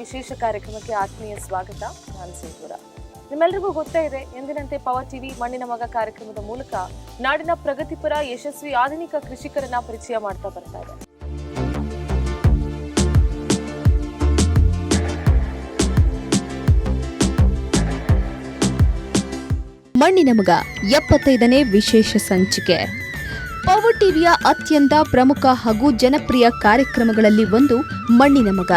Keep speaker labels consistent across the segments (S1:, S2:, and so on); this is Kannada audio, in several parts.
S1: ವಿಶೇಷ ಕಾರ್ಯಕ್ರಮಕ್ಕೆ ಆತ್ಮೀಯ ಸ್ವಾಗತ. ನಾನು ಸಿಂಧೂರ. ನಿಮ್ಮೆಲ್ಲರಿಗೂ ಗೊತ್ತೇ ಇದೆ, ಎಂದಿನಂತೆ ಪವರ್ ಟಿವಿ ಮಣ್ಣಿನ ಮಗ ಕಾರ್ಯಕ್ರಮದ ಮೂಲಕ ನಾಡಿನ ಪ್ರಗತಿಪರ ಯಶಸ್ವಿ ಆಧುನಿಕ ಕೃಷಿಕರನ್ನ ಪರಿಚಯ ಮಾಡ್ತಾ ಬರ್ತಾ ಇದೆ.
S2: ಮಣ್ಣಿನ ಮಗ ಎಪ್ಪತ್ತೈದನೇ ವಿಶೇಷ ಸಂಚಿಕೆ. ಪವರ್ ಟಿವಿಯ ಅತ್ಯಂತ ಪ್ರಮುಖ ಹಾಗೂ ಜನಪ್ರಿಯ ಕಾರ್ಯಕ್ರಮಗಳಲ್ಲಿ ಒಂದು ಮಣ್ಣಿನ ಮಗ.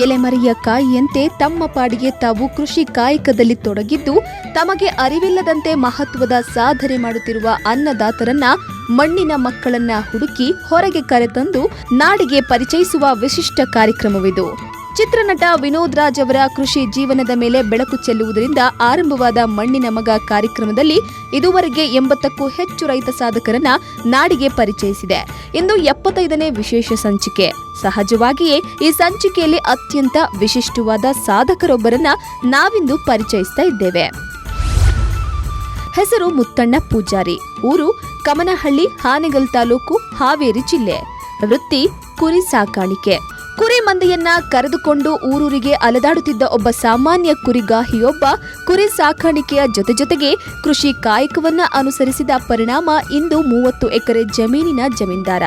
S2: ಎಲೆಮರೆಯ ಕಾಯಿಯಂತೆ ತಮ್ಮ ಪಾಡಿಗೆ ತಾವು ಕೃಷಿ ಕಾಯಕದಲ್ಲಿ ತೊಡಗಿದ್ದು, ತಮಗೆ ಅರಿವಿಲ್ಲದಂತೆ ಮಹತ್ವದ ಸಾಧನೆ ಮಾಡುತ್ತಿರುವ ಅನ್ನದಾತರನ್ನ ಮಣ್ಣಿನ ಮಕ್ಕಳನ್ನ ಹುಡುಕಿ ಹೊರಗೆ ಕರೆತಂದು ನಾಡಿಗೆ ಪರಿಚಯಿಸುವ ವಿಶಿಷ್ಟ ಕಾರ್ಯಕ್ರಮವಿದು. ಚಿತ್ರನಟ ವಿನೋದ್ ರಾಜ್ ಅವರ ಕೃಷಿ ಜೀವನದ ಮೇಲೆ ಬೆಳಕು ಚೆಲ್ಲುವುದರಿಂದ ಆರಂಭವಾದ ಮಣ್ಣಿನ ಮಗ ಕಾರ್ಯಕ್ರಮದಲ್ಲಿ ಇದುವರೆಗೆ ಎಂಬತ್ತಕ್ಕೂ ಹೆಚ್ಚು ರೈತ ಸಾಧಕರನ್ನ ನಾಡಿಗೆ ಪರಿಚಯಿಸಿದೆ. ಇಂದು ಎಪ್ಪತ್ತೈದನೇ ವಿಶೇಷ ಸಂಚಿಕೆ. ಸಹಜವಾಗಿಯೇ ಈ ಸಂಚಿಕೆಯಲ್ಲಿ ಅತ್ಯಂತ ವಿಶಿಷ್ಟವಾದ ಸಾಧಕರೊಬ್ಬರನ್ನ ನಾವಿಂದು ಪರಿಚಯಿಸ್ತಾ ಇದ್ದೇವೆ. ಹೆಸರು ಮುತ್ತಣ್ಣ ಪೂಜಾರಿ. ಊರು ಕಮನಹಳ್ಳಿ, ಹಾನಗಲ್ ತಾಲೂಕು ಹಾವೇರಿ ಜಿಲ್ಲೆ. ವೃತ್ತಿ ಕುರಿ ಸಾಕಾಣಿಕೆ. ಕುರಿ ಮಂದೆಯನ್ನ ಕರೆದುಕೊಂಡು ಊರೂರಿಗೆ ಅಲೆದಾಡುತ್ತಿದ್ದ ಒಬ್ಬ ಸಾಮಾನ್ಯ ಕುರಿಗಾಹಿಯೊಬ್ಬ ಕುರಿ ಸಾಕಾಣಿಕೆಯ ಜೊತೆ ಜೊತೆಗೆ ಕೃಷಿ ಕಾಯಕವನ್ನ ಅನುಸರಿಸಿದ ಪರಿಣಾಮ ಇಂದು ಮೂವತ್ತು ಎಕರೆ ಜಮೀನಿನ ಜಮೀನ್ದಾರ.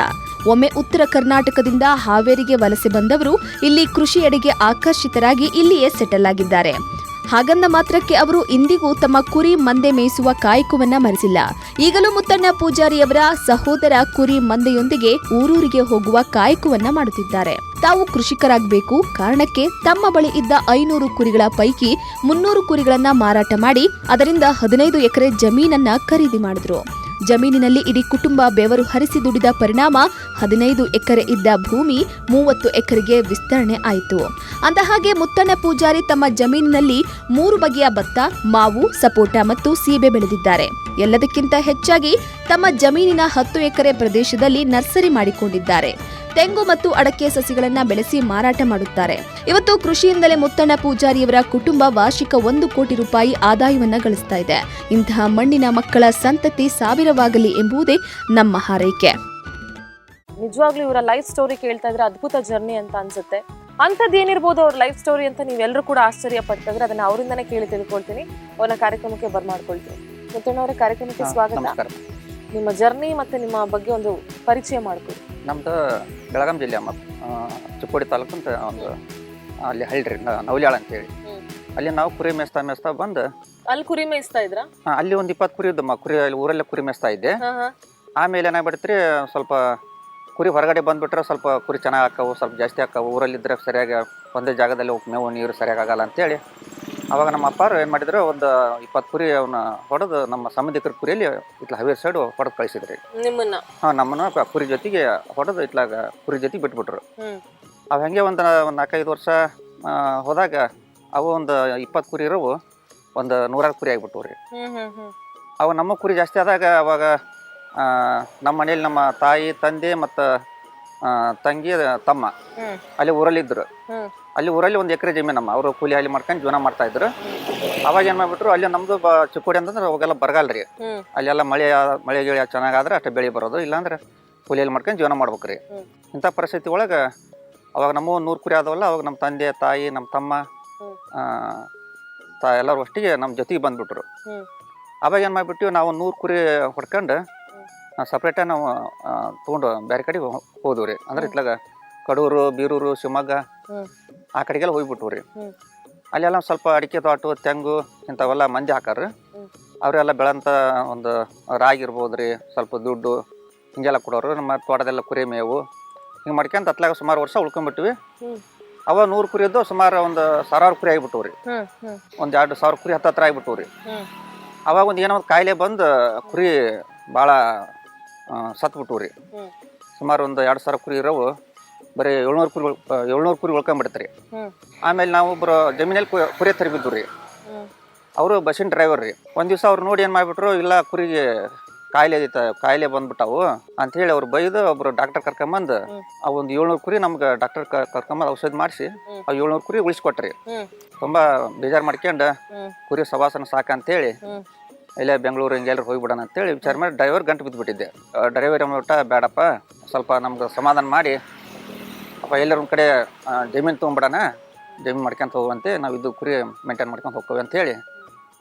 S2: ಒಮ್ಮೆ ಉತ್ತರ ಕರ್ನಾಟಕದಿಂದ ಹಾವೇರಿಗೆ ವಲಸೆ ಬಂದವರು ಇಲ್ಲಿ ಕೃಷಿಯೆಡೆಗೆ ಆಕರ್ಷಿತರಾಗಿ ಇಲ್ಲಿಯೇ ಸೆಟಲ್ ಆಗಿದ್ದಾರೆ. ಹಾಗಂದ ಮಾತ್ರಕ್ಕೆ ಅವರು ಇಂದಿಗೂ ತಮ್ಮ ಕುರಿ ಮಂದೆ ಮೇಯಿಸುವ ಕಾಯಕವನ್ನ ಮರೆಸಿಲ್ಲ. ಈಗಲೂ ಮುತ್ತಣ್ಣ ಪೂಜಾರಿಯವರ ಸಹೋದರ ಕುರಿ ಮಂದೆಯೊಂದಿಗೆ ಊರೂರಿಗೆ ಹೋಗುವ ಕಾಯಕವನ್ನ ಮಾಡುತ್ತಿದ್ದಾರೆ. ತಾವು ಕೃಷಿಕರಾಗಬೇಕು, ಕಾರಣಕ್ಕೆ ತಮ್ಮ ಬಳಿ ಇದ್ದ ಐನೂರು ಕುರಿಗಳ ಪೈಕಿ ಮುನ್ನೂರು ಕುರಿಗಳನ್ನ ಮಾರಾಟ ಮಾಡಿ, ಅದರಿಂದ ಹದಿನೈದು ಎಕರೆ ಜಮೀನನ್ನ ಖರೀದಿ ಮಾಡಿದ್ರು. ಜಮೀನಿನಲ್ಲಿ ಇಡೀ ಕುಟುಂಬ ಬೆವರು ಹರಿಸಿ ದುಡಿದ ಪರಿಣಾಮ ಹದಿನೈದು ಎಕರೆ ಇದ್ದ ಭೂಮಿ ಮೂವತ್ತು ಎಕರೆಗೆ ವಿಸ್ತರಣೆ ಆಯಿತು. ಅಂದಹಾಗೆ ಮುತ್ತಣ್ಣ ಪೂಜಾರಿ ತಮ್ಮ ಜಮೀನಿನಲ್ಲಿ ಮೂರು ಬಗೆಯ ಭತ್ತ, ಮಾವು, ಸಪೋಟ ಮತ್ತು ಸೀಬೆ ಬೆಳೆದಿದ್ದಾರೆ. ಎಲ್ಲದಕ್ಕಿಂತ ಹೆಚ್ಚಾಗಿ ತಮ್ಮ ಜಮೀನಿನ ಹತ್ತು ಎಕರೆ ಪ್ರದೇಶದಲ್ಲಿ ನರ್ಸರಿ ಮಾಡಿಕೊಂಡಿದ್ದಾರೆ. ತೆಂಗು ಮತ್ತು ಅಡಕೆ ಸಸಿಗಳನ್ನ ಬೆಳೆಸಿ ಮಾರಾಟ ಮಾಡುತ್ತಾರೆ. ಇವತ್ತು ಕೃಷಿಯಿಂದಲೇ ಮುತ್ತಣ್ಣ ಪೂಜಾರಿಯವರ ಕುಟುಂಬ ವಾರ್ಷಿಕ ಒಂದು ಕೋಟಿ ರೂಪಾಯಿ ಆದಾಯವನ್ನ ಗಳಿಸ್ತಾ ಇದೆ. ಇಂತಹ ಮಣ್ಣಿನ ಮಕ್ಕಳ ಸಂತತಿ ಸಾವಿರವಾಗಲಿ ಎಂಬುದೇ ನಮ್ಮ ಹಾರೈಕೆ.
S1: ನಿಜವಾಗ್ಲೂ ಇವರ ಲೈಫ್ ಸ್ಟೋರಿ ಕೇಳ್ತಾ ಇದ್ರೆ ಅದ್ಭುತ ಜರ್ನಿ ಅಂತ ಅನ್ಸುತ್ತೆ. ಅಂಥದ್ದು ಏನಿರ್ಬೋದು ಅವ್ರ ಲೈಫ್ ಸ್ಟೋರಿ ಅಂತ ನೀವೆಲ್ಲರೂ ಕೂಡ ಆಶ್ಚರ್ಯ ಪಡ್ತಾ ಇದ್ರೆ ಅದನ್ನ ಅವರಿಂದನೇ ಕೇಳಿ ತಿಳ್ಕೊಳ್ತೀನಿ. ಅವನ ಕಾರ್ಯಕ್ರಮಕ್ಕೆ ಬರ್ಮಾಡ್ಕೊಳ್ತೀನಿ. ಮುತ್ತಣ್ಣವರ ಕಾರ್ಯಕ್ರಮಕ್ಕೆ ಸ್ವಾಗತ. ನಿಮ್ಮ ಜರ್ನಿ ಮತ್ತೆ ನಿಮ್ಮ ಬಗ್ಗೆ ಒಂದು ಪರಿಚಯ ಮಾಡ್ಕೊಡಿ.
S3: ನಮ್ದು ಬೆಳಗಾಂ ಜಿಲ್ಲೆ ಅಮ್ಮ. ಚಿಕ್ಕೋಡಿ ತಾಲೂಕು ಅಂತ ಒಂದು ಅಲ್ಲಿ ಹಳ್ಳಿ ನವಲ್ಯಾಳ ಅಂತೇಳಿ. ಅಲ್ಲಿ ನಾವು ಕುರಿ ಮೇಯಿಸ್ತಾ ಮೇಯಿಸ್ತಾ ಬಂದು
S1: ಅಲ್ಲಿ ಕುರಿ ಮೇಯಿಸ್ತಾ ಇದ್ರ?
S3: ಅಲ್ಲಿ ಒಂದು ಇಪ್ಪತ್ತು ಕುರಿ ಇದ್ದಮ್ಮ. ಕುರಿ ಅಲ್ಲಿ ಊರಲ್ಲೇ ಕುರಿ ಮೇಯಿಸ್ತಾ ಇದ್ದೆ. ಆಮೇಲೆ ಏನಾಗ್ಬಿಡ್ತ್ರಿ ಸ್ವಲ್ಪ ಕುರಿ ಹೊರಗಡೆ ಬಂದ್ಬಿಟ್ರೆ ಸ್ವಲ್ಪ ಕುರಿ ಚೆನ್ನಾಗಿ ಹಾಕವು ಸ್ವಲ್ಪ ಜಾಸ್ತಿ ಹಾಕವು. ಊರಲ್ಲಿದ್ದರೆ ಸರಿಯಾಗಿ ಒಂದೇ ಜಾಗದಲ್ಲಿ ಹೋಗಿ ಮೇವು ನೀರು ಸರಿಯಾಗಿ ಆಗಲ್ಲ ಅಂತೇಳಿ ಅವಾಗ ನಮ್ಮ ಅಪ್ಪಾರು ಏನು ಮಾಡಿದ್ರು ಒಂದು ಇಪ್ಪತ್ತು ಕುರಿ ಅವನ್ನ ಹೊಡೆದು ನಮ್ಮ ಸಂಬಂಧಿಕರ ಕುರಿಯಲ್ಲಿ ಇಟ್ಲ ಹವೇರ್ ಸೈಡು ಹೊಡೆದು ಕಳಿಸಿದ್ರಿ.
S1: ನಿಮ್ಮನ್ನ?
S3: ಹಾಂ ನಮ್ಮನ್ನ ಕ- ಕುರಿ ಜೊತೆಗೆ ಹೊಡೆದು ಇಟ್ಲಾಗ ಕುರಿ ಜೊತೆಗೆ ಬಿಟ್ಬಿಟ್ರು.
S1: ಹ್ಮ್.
S3: ಅವು ಹಂಗೆ ಒಂದು ಒಂದು ನಾಲ್ಕೈದು ವರ್ಷ ಆ, ಹೋದಾಗ ಅವು ಒಂದು ಇಪ್ಪತ್ತು ಕುರಿ ಇರೋವು ಒಂದು ನೂರಾರು ಕುರಿ ಆಗಿಬಿಟ್ಟವು ರೀ
S1: ಹ್ಮ್ ಹ್ಮ್ ಹ್ಮ್.
S3: ಅವು ನಮ್ಮ ಕುರಿ ಜಾಸ್ತಿ ಆದಾಗ ಅವಾಗ ಆ, ನಮ್ಮ ಮನೇಲಿ ನಮ್ಮ ತಾಯಿ ತಂದೆ ಮತ್ತು ತಂಗಿ ತಮ್ಮ
S1: ಹ್ಮ್.
S3: ಅಲ್ಲಿ ಊರಲ್ಲಿದ್ದರು
S1: ಹ್ಮ್.
S3: ಅಲ್ಲಿ ಊರಲ್ಲಿ ಒಂದು ಎಕರೆ ನಮ್ಮ ಅವರು ಕೂಲಿ ಹಾಲಿ ಮಾಡ್ಕೊಂಡು ಜೀವನ ಮಾಡ್ತಾ ಇದ್ರು ಅವಾಗ ಏನು ಮಾಡ್ಬಿಟ್ರು ಅಲ್ಲಿ ನಮ್ಮದು ಬ ಚಿಕ್ಕೋಡಿ ಅಂತಂದ್ರೆ ಅವಾಗೆಲ್ಲ ಬರಗಾಲ ರೀ
S1: ಹ್ಮ್
S3: ಅಲ್ಲೆಲ್ಲ ಮಳೆ ಮಳೆ ಗಿಳಿ ಚೆನ್ನಾಗಾದ್ರೆ ಅಷ್ಟೇ ಬೆಳೆ ಬರೋದು ಇಲ್ಲಾಂದ್ರೆ ಕೂಲಿಯಲ್ಲಿ ಮಾಡ್ಕೊಂಡು ಜೀವನ ಮಾಡ್ಬೇಕು ರೀ
S1: ಹ್ಮ್.
S3: ಇಂಥ ಪರಿಸ್ಥಿತಿ ಒಳಗೆ ಅವಾಗ ನಮ್ಮ ನೂರು ಕುರಿ ಆದವಲ್ಲ ಅವಾಗ ನಮ್ಮ ತಂದೆ ತಾಯಿ ನಮ್ಮ ತಮ್ಮ
S1: ಹ್ಮ್.
S3: ಆ, ತಾ ಎಲ್ಲರೂ ಅಷ್ಟಿಗೆ ನಮ್ಮ ಜೊತೆಗೆ ಬಂದ್ಬಿಟ್ರು
S1: ಹ್ಮ್.
S3: ಅವಾಗ ಏನು ಮಾಡಿಬಿಟ್ಟು ನಾವು ನೂರು ಕುರಿ ಹೊಡ್ಕೊಂಡು ಸಪ್ರೇಟಾಗಿ ನಾವು ತೊಗೊಂಡು ಬೇರೆ ಕಡೆ ಹೋದ್ವು ರೀ ಅಂದ್ರೆ. ಇತ್ಲಾಗ ಕಡೂರು ಬೀರೂರು ಶಿವಮೊಗ್ಗ. ಆ ಕಡೆಗೆಲ್ಲ ಹೋಗ್ಬಿಟ್ವು ರೀ. ಅಲ್ಲೆಲ್ಲ ಸ್ವಲ್ಪ ಅಡಿಕೆ ತೋಟ ತೆಂಗು ಇಂಥವೆಲ್ಲ ಮಂದಿ
S1: ಹಾಕಾರ.
S3: ಅವರೆಲ್ಲ ಬೆಳಂತ ಒಂದು ರಾಗಿ ಇರ್ಬೋದು ರೀ ಸ್ವಲ್ಪ ದುಡ್ಡು ಹಿಂಗೆಲ್ಲ ಕೊಡೋರು. ನಮ್ಮ ತೋಟದೆಲ್ಲ ಕುರಿ ಮೇವು. ಹಿಂಗೆ ಮಾಡ್ಕೊಂತ ಅತ್ಲಾಗ ಸುಮಾರು ವರ್ಷ ಉಳ್ಕೊಂಡ್ಬಿಟ್ವಿ. ಅವ ನೂರು ಕುರಿ ಇದ್ದು ಸುಮಾರು ಒಂದು ಸಾವಿರಾರು ಕುರಿ ಆಗಿಬಿಟ್ಟವು ರೀ. ಒಂದು ಎರಡು ಸಾವಿರ ಕುರಿ ಹತ್ತತ್ರ ಆಗಿಬಿಟ್ಟವು ರೀ. ಅವಾಗ ಒಂದು ಏನೋ ಒಂದು ಕಾಯಿಲೆ ಬಂದು ಕುರಿ ಭಾಳ ಸತ್ಬಿಟ್ಟು ರೀ. ಸುಮಾರು ಒಂದು ಎರಡು ಸಾವಿರ ಕುರಿ ಇರೋವು. ಬರೀ ಏಳ್ನೂರು ಕುರಿ ಏಳ್ನೂರು ಕುರಿ ಉಳ್ಕೊಂಬಿಡ್ತಾರೆ.
S1: ಹ್ಮ್.
S3: ಆಮೇಲೆ ನಾವು ಒಬ್ಬರು ಜಮೀನಲ್ಲಿ ಕುರಿ ತರಿಬಿದ್ದು ರೀ.
S1: ಹ್ಮ್.
S3: ಅವರು ಬಸ್ಸಿನ ಡ್ರೈವರ್ ರೀ. ಒಂದು ದಿವಸ ಅವ್ರು ನೋಡಿ ಏನು ಮಾಡಿಬಿಟ್ರು ಇಲ್ಲ ಕುರಿಗೆ ಕಾಯಿಲೆ ಐತೆ ಕಾಯಿಲೆ ಬಂದ್ಬಿಟ್ಟಾವು ಹೇಳಿ ಅವ್ರು ಬೈದು ಒಬ್ರು ಡಾಕ್ಟರ್ ಕರ್ಕೊಂಬಂದು. ಆ ಒಂದು ಏಳ್ನೂರು ಕುರಿ ನಮ್ಗೆ ಡಾಕ್ಟರ್ ಕರ್ಕೊಂಬಂದು ಔಷಧಿ ಮಾಡಿಸಿ ಆ ಏಳ್ನೂರು ಕುರಿ ಉಳಿಸ್ಕೊಟ್ರಿ. ತುಂಬ ಬೇಜಾರು ಮಾಡ್ಕೊಂಡು ಕುರಿ ಸವಾಸನ ಸಾಕಂತೇಳಿ ಇಲ್ಲೇ ಬೆಂಗಳೂರು ಹಿಂಗೆಲ್ಲರೂ ಹೋಗಿಬಿಡೋಣ ಅಂತೇಳಿ ವಿಚಾರ ಮಾಡಿ ಡ್ರೈವರ್ ಗಂಟು ಬಿದ್ದುಬಿಟ್ಟಿದ್ದೆ ಡ್ರೈವರ್ ಏನ್ಬಿಟ್ಟ ಬೇಡಪ್ಪ ಸ್ವಲ್ಪ ನಮ್ಗೆ ಸಮಾಧಾನ ಮಾಡಿ ಅಪ್ಪ ಎಲ್ಲರ ಒಂದು ಕಡೆ ಜಮೀನು ತೊಗೊಂಬಿಡೋಣ ಜಮೀನು ಮಾಡ್ಕೊಂತ ಹೋಗುವಂತೆ ನಾವು ಇದು ಕುರಿ ಮೇಂಟೈನ್ ಮಾಡ್ಕೊಂಡು ಹೋಗ್ತೇವೆ ಅಂತ ಹೇಳಿ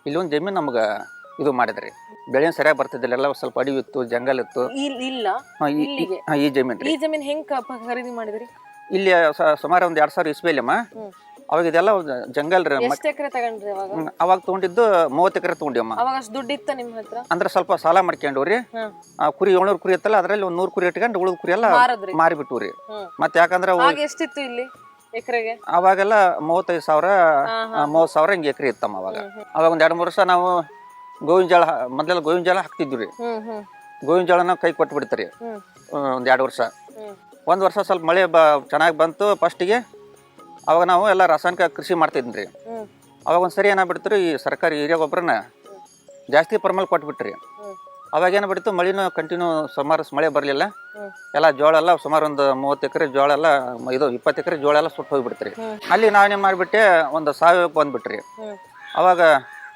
S3: ಇಲ್ಲೊಂದು ಜಮೀನು ನಮ್ಗೆ ಇದು ಮಾಡಿದ್ರಿ. ಬೆಳೆ ಸರಿಯಾಗಿ ಬರ್ತಿದ್ದಿಲ್ಲ ಎಲ್ಲ ಸ್ವಲ್ಪ ಅಡಿ ಇತ್ತು ಜಂಗಲ್ ಇತ್ತು.
S1: ಇಲ್ಲ.
S3: ಹಾ, ಈ- ಈ-
S1: ಇಲ್ಲಿಗೆ?
S3: ಹಾ, ಈ ಜಮೀನು
S1: ಈ ಜಮೀನ್ ಹೆಂಗ್ ಕ- ಪ- ಖರೀದಿ ಮಾಡಿದ್ರಿ?
S3: ಇಲ್ಲಿ ಸ- ಸುಮಾರು ಒಂದು ಎರಡು ಸಾವಿರ ಇಸ್ವಿಯಲ್ಲಮ್ಮ.
S1: ಹ್ಮ್.
S3: ಅವಾಗ ಇದೆಲ್ಲ ಜಂಗಲ್ ರೀ
S1: ಎಷ್ಟ್ ಎಕರೆ ತಗೊಂಡ್ರಿ ಅವಾಗ?
S3: ತಗೊಂಡಿದ್ದು ಅವಾಗ ತೊಗೊಂಡಿದ್ದು ಮೂವತ್ತು ಎಕರೆ ತಗೊಂಡಿವಮ್ಮ
S1: ಅವಾಗ ಅಷ್ಟ್ ದುಡ್ಡು ಇತ್ತ ನಿಮ್ ಹತ್ರ?
S3: ಅಂದ್ರೆ ಸ್ವಲ್ಪ ಸಾಲ ಮಾಡ್ಕೊಂಡ್ರಿ ರೀ
S1: ಹ್ಮ್
S3: ಆ ಕುರಿ ಏಳ್ನೂರು ಕುರಿ ಇತ್ತಲ್ಲ ಅದರಲ್ಲಿ ಒಂದು ನೂರು ಕುರಿ ಇಟ್ಕೊಂಡು ಉಳಿದ ಕುರಿ ಎಲ್ಲ
S1: ಮಾರದ್ರಿ.
S3: ಮಾರಿಬಿಟ್ಟು ರೀ.
S1: ಹ್ಮ್
S3: ಮತ್ತೆ ಯಾಕಂದ್ರೆ ಅವು
S1: ಆಗ ಎಷ್ಟಿತ್ತು ಇಲ್ಲಿ ಎಕರೆಗೆ?
S3: ಅವಾಗೆಲ್ಲ ಮೂವತ್ತೈದು ಸಾವಿರ. ಮೂವತ್ತು ಸಾವಿರ ಹಿಂಗೆ ಎಕರೆ ಇತ್ತಮ್ಮ ಅವಾಗ. ಅವಾಗ ಒಂದು ಎರಡು ಮೂರು ವರ್ಷ ನಾವು ಗೋವಿನ ಜೋಳ ಮೊದಲೆಲ್ಲ ಗೋವಿನ ಜೋಳ ಹಾಕ್ತಿದ್ವಿ ರೀ.
S1: ಹ್ಮ್ ಹ್ಮ್.
S3: ಗೋವಿನ ಜೋಳನ ಕೈ ಕೊಟ್ಟು ಬಿಡ್ತಾರೆ
S1: ಹ್ಮ್.
S3: ಒಂದು ಎರಡು ವರ್ಷ.
S1: ಹ್ಮ್.
S3: ಒಂದು ವರ್ಷ ಸ್ವಲ್ಪ ಮಳೆ ಬ ಚೆನ್ನಾಗಿ ಬಂತು ಫಸ್ಟಿಗೆ ಅವಾಗ ನಾವು ಎಲ್ಲ ರಾಸಾಯನಿಕ ಕೃಷಿ ಮಾಡ್ತಿದ್ವಿ ರೀ ಅವಾಗ ಒಂದು ಸರಿ ಏನಾಗ್ಬಿಡ್ತು ಈ ಸರ್ಕಾರಿ ಏರಿಯಾ ಗೊಬ್ಬರನ ಜಾಸ್ತಿ ಪ್ರಮಾಣ ಕೊಟ್ಬಿಟ್ರಿ. ಅವಾಗ ಏನಾಗ್ಬಿಡ್ತು ಮಳಿನೂ ಕಂಟಿನ್ಯೂ ಸುಮಾರು ಮಳೆ ಬರಲಿಲ್ಲ. ಎಲ್ಲ ಜೋಳ ಎಲ್ಲ ಸುಮಾರು ಒಂದು ಮೂವತ್ತು ಎಕರೆ ಜೋಳ ಎಲ್ಲ, ಇದು ಇಪ್ಪತ್ತು ಎಕರೆ ಜೋಳ ಎಲ್ಲ ಸುಟ್ಟು ಹೋಗ್ಬಿಡ್ತ್ರಿ. ಅಲ್ಲಿ ನಾವೇನು ಮಾಡಿಬಿಟ್ಟೆ, ಒಂದು ಸಾವಯವಕ್ಕೆ ಬಂದ್ಬಿಟ್ರಿ. ಅವಾಗ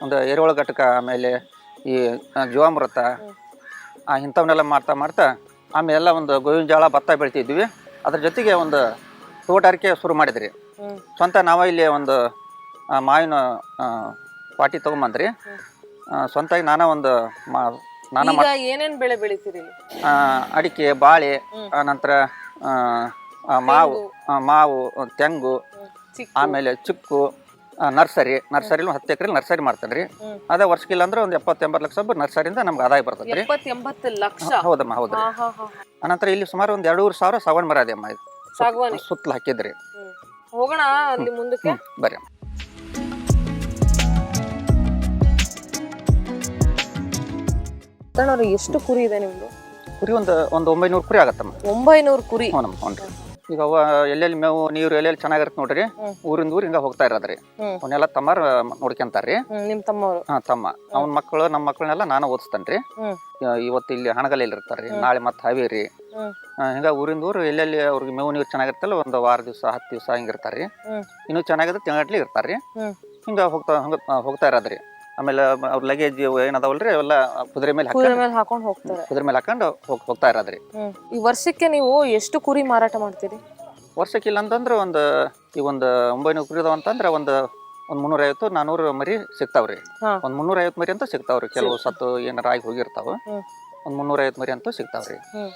S3: ಒಂದು ಎರೆಹುಳ ಘಟಕ ಆಮೇಲೆ ಈ ಜೀವಾಮೃತ ಇಂಥವನ್ನೆಲ್ಲ ಮಾಡ್ತಾ ಮಾಡ್ತಾ ಆಮೇಲೆ ಒಂದು ಗೋವಿನ ಜೋಳ ಭತ್ತ ಬೆಳಿತಿದ್ವಿ. ಅದ್ರ ಜೊತೆಗೆ ಒಂದು ತೋಟಗಾರಿಕೆ ಶುರು ಮಾಡಿದ್ರಿ. ಸ್ವಂತ ನಾವ ಇಲ್ಲಿ ಒಂದು ಆ, ಮಾವಿನ ಆ, ಪಾಟಿ ತಗೊಂಬಂದ್ರಿ. ಆ, ಸ್ವಂತಾಗಿ ನಾನಾ ಒಂದು ಮಾ ನಾನಾ
S1: ಈಗ ಏನೇನ್ ಬೆಳೆ ಬೆಳಿತೀರಿ? ಇಲ್ಲಿ
S3: ಆ, ಅಡಿಕೆ ಬಾಳೆ. ಆ, ನಂತರ ಆ, ಆ, ಮಾವು ಆ, ಮಾವು ತೆಂಗು. ಆಮೇಲೆ ಚಿಕ್ಕು ನರ್ಸರಿ. ನರ್ಸರಿ ನರ್ಸರಿಲಿ ಹತ್ತು ಎಕರೆ ನರ್ಸರಿ ಮಾಡ್ತೇನೆ ರೀ. ಅದೇ ವರ್ಷಕ್ಕಿಲ್ಲ ಅಂದ್ರೆ ಒಂದು ಲಕ್ಷ ಎಂಬತ್ತು ಲಕ್ಷ ನರ್ಸರಿಯಿಂದ ನಮ್ಗೆ ಆದಾಯ ಬರ್ತದೆ ರೀ
S1: ಎಪ್ಪತ್ ಎಂಬತ್ತು ಲಕ್ಷ
S3: ಹೌದಮ್ಮ ಹೌದ್ರಿ.
S1: ಆನಂತರ
S3: ಅನಂತರ ಇಲ್ಲಿ ಸುಮಾರು ಒಂದು ಎರಡೂವರೆ ಸಾವಿರ ಸಾಗಣೆ ಮರ ಅಮ್ಮ ಇದು.
S1: ಸಾಗವಾನಿ.
S3: ಸುತ್ತಲು ಹಾಕಿದ್ರಿ.
S1: ಹೋಗೋಣ ಅಲ್ಲಿ ಮುಂದಕ್ಕೆ?
S3: ಹ್ಮ್ ಬರ್ರಿ ಅಮ್ಮ.
S1: ಅವ್ರೆ, ಎಷ್ಟು ಕುರಿ ಇದೆ ನಿಮ್ದು?
S3: ಕುರಿ ಒಂದು ಒಂದು ಒಂಬೈನೂರು ಕುರಿ ಆಗತ್ತಮ್ಮ
S1: ಒಂಬೈನೂರು ಕುರಿ?
S3: ಹ್ಞೂ ನಮ್ಮ ಹ್ಞೂ ರೀ. ಈಗ ಅವ ಎಲ್ಲೆಲ್ಲಿ ಮೇವು ನೀರು ಎಲ್ಲೆಲ್ಲಿ ಚೆನ್ನಾಗಿರುತ್ತೆ ನೋಡ್ರಿ. ಊರಿಂದ ಊರ್ ಹಿಂಗ ಹೋಗ್ತಾ ಇರೋದ್ರಿ.
S1: ಹ್ಮ್.
S3: ಅವನ್ನೆಲ್ಲ ತಮ್ಮಾರ ನೋಡ್ಕೊಂತಾರ್ರಿ.
S1: ಹ್ಮ್ ನಿಮ್ ತಮ್ಮವರು.
S3: ಹಾ ತಮ್ಮ. ಅವನ ಮಕ್ಕಳು ನಮ್ಮ ಮಕ್ಕಳನ್ನೆಲ್ಲ ನಾನು ಓದಿಸ್ತೇನ್ರಿ.
S1: ಹ್ಮ್.
S3: ಇವತ್ತು ಇಲ್ಲಿ ಹಣಗಲ್ಲಿ ಇರ್ತಾರ್ರಿ ನಾಳೆ ಮತ್ತೆ ಹಾವೇರಿ.
S1: ಹ್ಮ್.
S3: ಆ, ಹಿಂಗ ಊರಿಂದ ಊರು ಎಲ್ಲೆಲ್ಲಿ ಅವ್ರಿಗೆ ಮೇವು ನೀರು ಚೆನ್ನಾಗಿರ್ತಲ್ಲ ಒಂದು ವಾರ ದಿವಸ ಹತ್ ದಿವಸ ಹಿಂಗಿರ್ತಾರ್ರಿ. ಇನ್ನು
S1: ಹ್ಮ್.
S3: ಇನ್ನೂ ಚೆನ್ನಾಗಿದ್ರೆ ತಿಂಗಟ್ಲಿ ಇರ್ತಾರ್ರಿ.
S1: ಹ್ಮ್.
S3: ಹಿಂಗ ಹೋಗ್ತಾ ಹಂಗ ಹೋಗ್ತಾ ಇರೋದ್ರಿ. ಆಮೇಲೆ ಅವ್ರ ಲಗೇಜ್ ಏನದಾವಲ್ರಿ? ಅವೆಲ್ಲ ಕುದುರೆ ಮೇಲೆ
S1: ಕುದುರೆ ಮೇಲೆ ಹಾಕೊಂಡು ಹೋಗ್ತಾರೆ.
S3: ಕುದುರೆ ಮೇಲೆ ಹಾಕೊಂಡು ಹೋಗ್ ಹೋಗ್ತಾ ಇರೋದ್ರಿ.
S1: ಹ್ಮ್. ಈ ವರ್ಷಕ್ಕೆ ನೀವು ಎಷ್ಟು ಕುರಿ ಮಾರಾಟ ಮಾಡ್ತೀರಿ?
S3: ವರ್ಷಕ್ಕಿಲ್ಲ ಅಂತಂದ್ರೆ ಒಂದು ಈ ಒಂದು ಒಂಬೈನೂರು ಕುರಿ ಅದಾವ ಅಂತಂದ್ರೆ ಒಂದು ಒಂದು ಮುನ್ನೂರೈವತ್ತು ನಾನೂರು ಮರಿ ಸಿಗ್ತಾವ್ರಿ.
S1: ಹಾ.
S3: ಒಂದು ಮುನ್ನೂರೈವತ್ತು ಮರಿ ಅಂತೂ ಸಿಗ್ತಾವ್ರಿ. ಕೆಲವು ಸತ್ತು ಏನಾರ ಆಗಿ ಹೋಗಿರ್ತಾವ.
S1: ಹ್ಮ್.
S3: ಒಂದು ಮುನ್ನೂರೈವತ್ತು ಮರಿ ಅಂತೂ ಸಿಗ್ತಾವ್ರಿ.
S1: ಹ್ಮ್.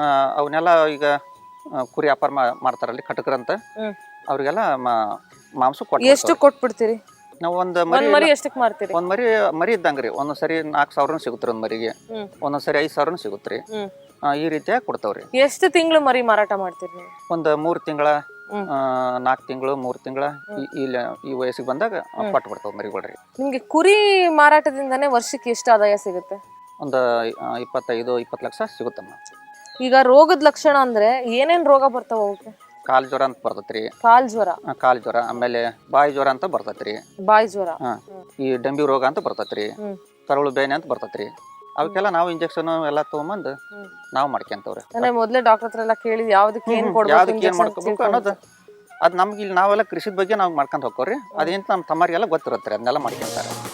S3: ಆ, ಅವನ್ನೆಲ್ಲ ಈಗ ಆ, ಕುರಿ ವ್ಯಾಪಾರ ಮಾ- ಮಾಡ್ತಾರಲ್ಲಿ ಕಟಕರಂತ.
S1: ಹ್ಮ್.
S3: ಅವ್ರಿಗೆಲ್ಲ ಮಾ- ಮಾಂಸ ಕೊಟ್ಟು
S1: ಎಷ್ಟು ಕೊಟ್ಬಿಡ್ತೀರಿ?
S3: ನಾವು ಒಂದು ಮರಿ
S1: ಒಂದ್ ಮರಿ ಎಷ್ಟಕ್ ಮಾರ್ತೀರಿ?
S3: ಒಂದ್ ಮರಿ ಮರಿ ಇದ್ದಂಗ್ರಿ. ರೀ ಒಂದೊಂದ್ ಸರಿ ನಾಲ್ಕು ಸಾವಿರನೂ ಸಿಗುತ್ತೆ ಒಂದ್ ಮರಿಗೆ.
S1: ಹ್ಮ್.
S3: ಒಂದೊಂದ್ ಸರಿ ಐದು ಸಾವಿರನೂ ಸಿಗುತ್ತೆ ರೀ
S1: ಹ್ಮ್
S3: ಈ ರೀತಿಯಾಗಿ ಕೊಡ್ತಾವ್ರಿ.
S1: ಎಷ್ಟು ತಿಂಗಳು ಮರಿ ಮಾರಾಟ ಮಾಡ್ತೀರಿ ಒಂದ್
S3: ಒಂದು ಮೂರು ತಿಂಗಳ
S1: ಹ್ಮ್.
S3: ನಾಲ್ಕು ತಿಂಗಳು ಮೂರ್ ತಿಂಗಳ ಇಲ್ಲ ಈ ವಯಸ್ಸಿಗೆ ಬಂದಾಗ ಪಟ್ಟು ಬಿಡ್ತಾವ ಮರಿಗಳ್ರಿ.
S1: ನಿಮ್ಗೆ ಕುರಿ ಮಾರಾಟದಿಂದಾನೇ ವರ್ಷಕ್ಕೆ ಎಷ್ಟು ಆದಾಯ ಸಿಗುತ್ತೆ?
S3: ಒಂದು ಆ, ಇಪ್ಪತ್ತೈದು ಇಪ್ಪತ್ತು ಲಕ್ಷ ಸಿಗುತ್ತಮ್ಮ.
S1: ಈಗ ರೋಗದ ಲಕ್ಷಣ ಅಂದ್ರೆ ಏನೇನ್ ರೋಗ ಬರ್ತಾವ ಅವಕ್ಕೆ?
S3: ಕಾಲು ಜ್ವರ ಅಂತ ಬರ್ತೈತ್ರಿ.
S1: ಕಾಲ್ ಜ್ವರ.
S3: ಆ, ಕಾಲು ಜ್ವರ ಆಮೇಲೆ ಬಾಯಿ ಜ್ವರ ಅಂತ ಬರ್ತೈತ್ರಿ.
S1: ಬಾಯಿ ಜ್ವರ.
S3: ಹಾ ಈ ಡಂಬಿ ರೋಗ ಅಂತ ಬರ್ತೈತ್ರಿ.
S1: ಹ್ಮ್.
S3: ಕರುಳು ಬೇನೆ ಅಂತ ಬರ್ತೈತ್ರಿ. ಅವಕ್ಕೆಲ್ಲ ನಾವು ಇಂಜೆಕ್ಷನ್ ಎಲ್ಲ ತಗೊಂಬಂದು. ನಾವು ಮಾಡ್ಕೊಂತವ್ರಿ.
S1: ಅಂದ್ರೆ ಮೊದ್ಲೇ ಡಾಕ್ಟರ್ ಹತ್ರ ಎಲ್ಲ ಕೇಳಿ ಯಾವ್ದಕ್ಕೆ ಏನ್ ಕೊಡ್ಬೇಕು
S3: ಯಾವ್ದಕ್ಕೆ ಏನ್
S1: injection
S3: ಮಾಡ್ಕೋಬೇಕು ಅನ್ನೋದು. ಅದ್ ನಮ್ಗೆ ಇಲ್ಲಿ ನಾವೆಲ್ಲ ಕೃಷಿ ಬಗ್ಗೆ ನಾವು ಮಾಡ್ಕೊಂತ ಹೋಗ್ಕೋರಿ. ಅದೇಂತ ನಮ್ಮ ತಮ್ಮರಿಗೆಲ್ಲ ಗೊತ್ತಿರುತ್ತೆ ಅದನ್ನೆಲ್ಲ ಮಾಡ್ಕೊಂತಾರೆ.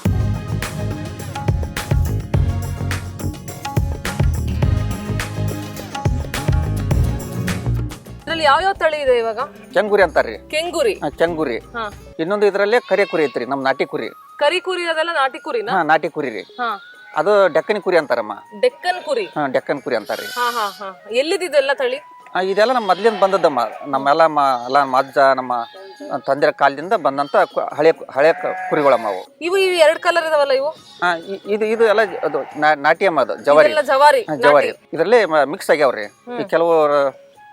S1: ಇದ್ರಲ್ಲಿ ಯಾವ ತಳಿ ಇದೆ ಇವಾಗ?
S3: ಚೆಂಗುರಿ ಅಂತಾರ್ರಿ.
S1: ಕೆಂಗುರಿ.
S3: ಆ, ಚೆಂಗುರಿ
S1: ಹಾ.
S3: ಇನ್ನೊಂದು ಇದ್ರಲ್ಲೇ ಕರಿ ಕುರಿ ಐತ್ರಿ ನಮ್ಮ ನಾಟಿ ಕುರಿ.
S1: ಕರಿ ಕುರಿ ಅದೆಲ್ಲ ನಾಟಿ ಕುರಿ
S3: ಹಾ ನಾಟಿ ಕುರಿ ರೀ.
S1: ಹಾ.
S3: ಅದು ಡೆಕ್ಕನಿ ಕುರಿ ಅಂತಾರಮ್ಮ.
S1: ಡೆಕ್ಕನ್ ಕುರಿ?
S3: ಹಾ ಡೆಕ್ಕನ್ ಕುರಿ ಅಂತಾರಿ
S1: ಹಾ ಹಾ ಹಾ. ತಳಿ?
S3: ಆ, ಇದೆಲ್ಲ ನಮ್ಮ ಮೊದ್ಲಿಂದ ಬಂದದ್ದಮ್ಮ. ನಮ್ಮೆಲ್ಲ ಮ ಎಲ್ಲ ನಮ್ಮ ಅಜ್ಜ ನಮ್ಮ ತಂದೆ ಕಾಲದಿಂದ ಬಂದಂತ ಕು- ಹಳೆ ಹಳೆ ಕ- ಕುರಿಗಳಮ್ಮ ಅವು.
S1: ಇವು ಇವು ಎರಡ್ ಕಲರ್ ಇದಾವಲ್ಲ ಇವು?
S3: ಆ, ಇ- ಇದು ಇದು ಎಲ್ಲ ಅದು ನಾ- ನಾಟ್ಯಮ್ಮ ಅದು ಜವಾರಿ.
S1: ಇದೆಲ್ಲ ಜವಾರಿ
S3: ನಾಟಿ. ಜವಾರಿ. ಇದರಲ್ಲಿ ಮಿಕ್ಸ್ ಆಗ್ಯಾವ್ರಿ. ಈ ಕೆಲವು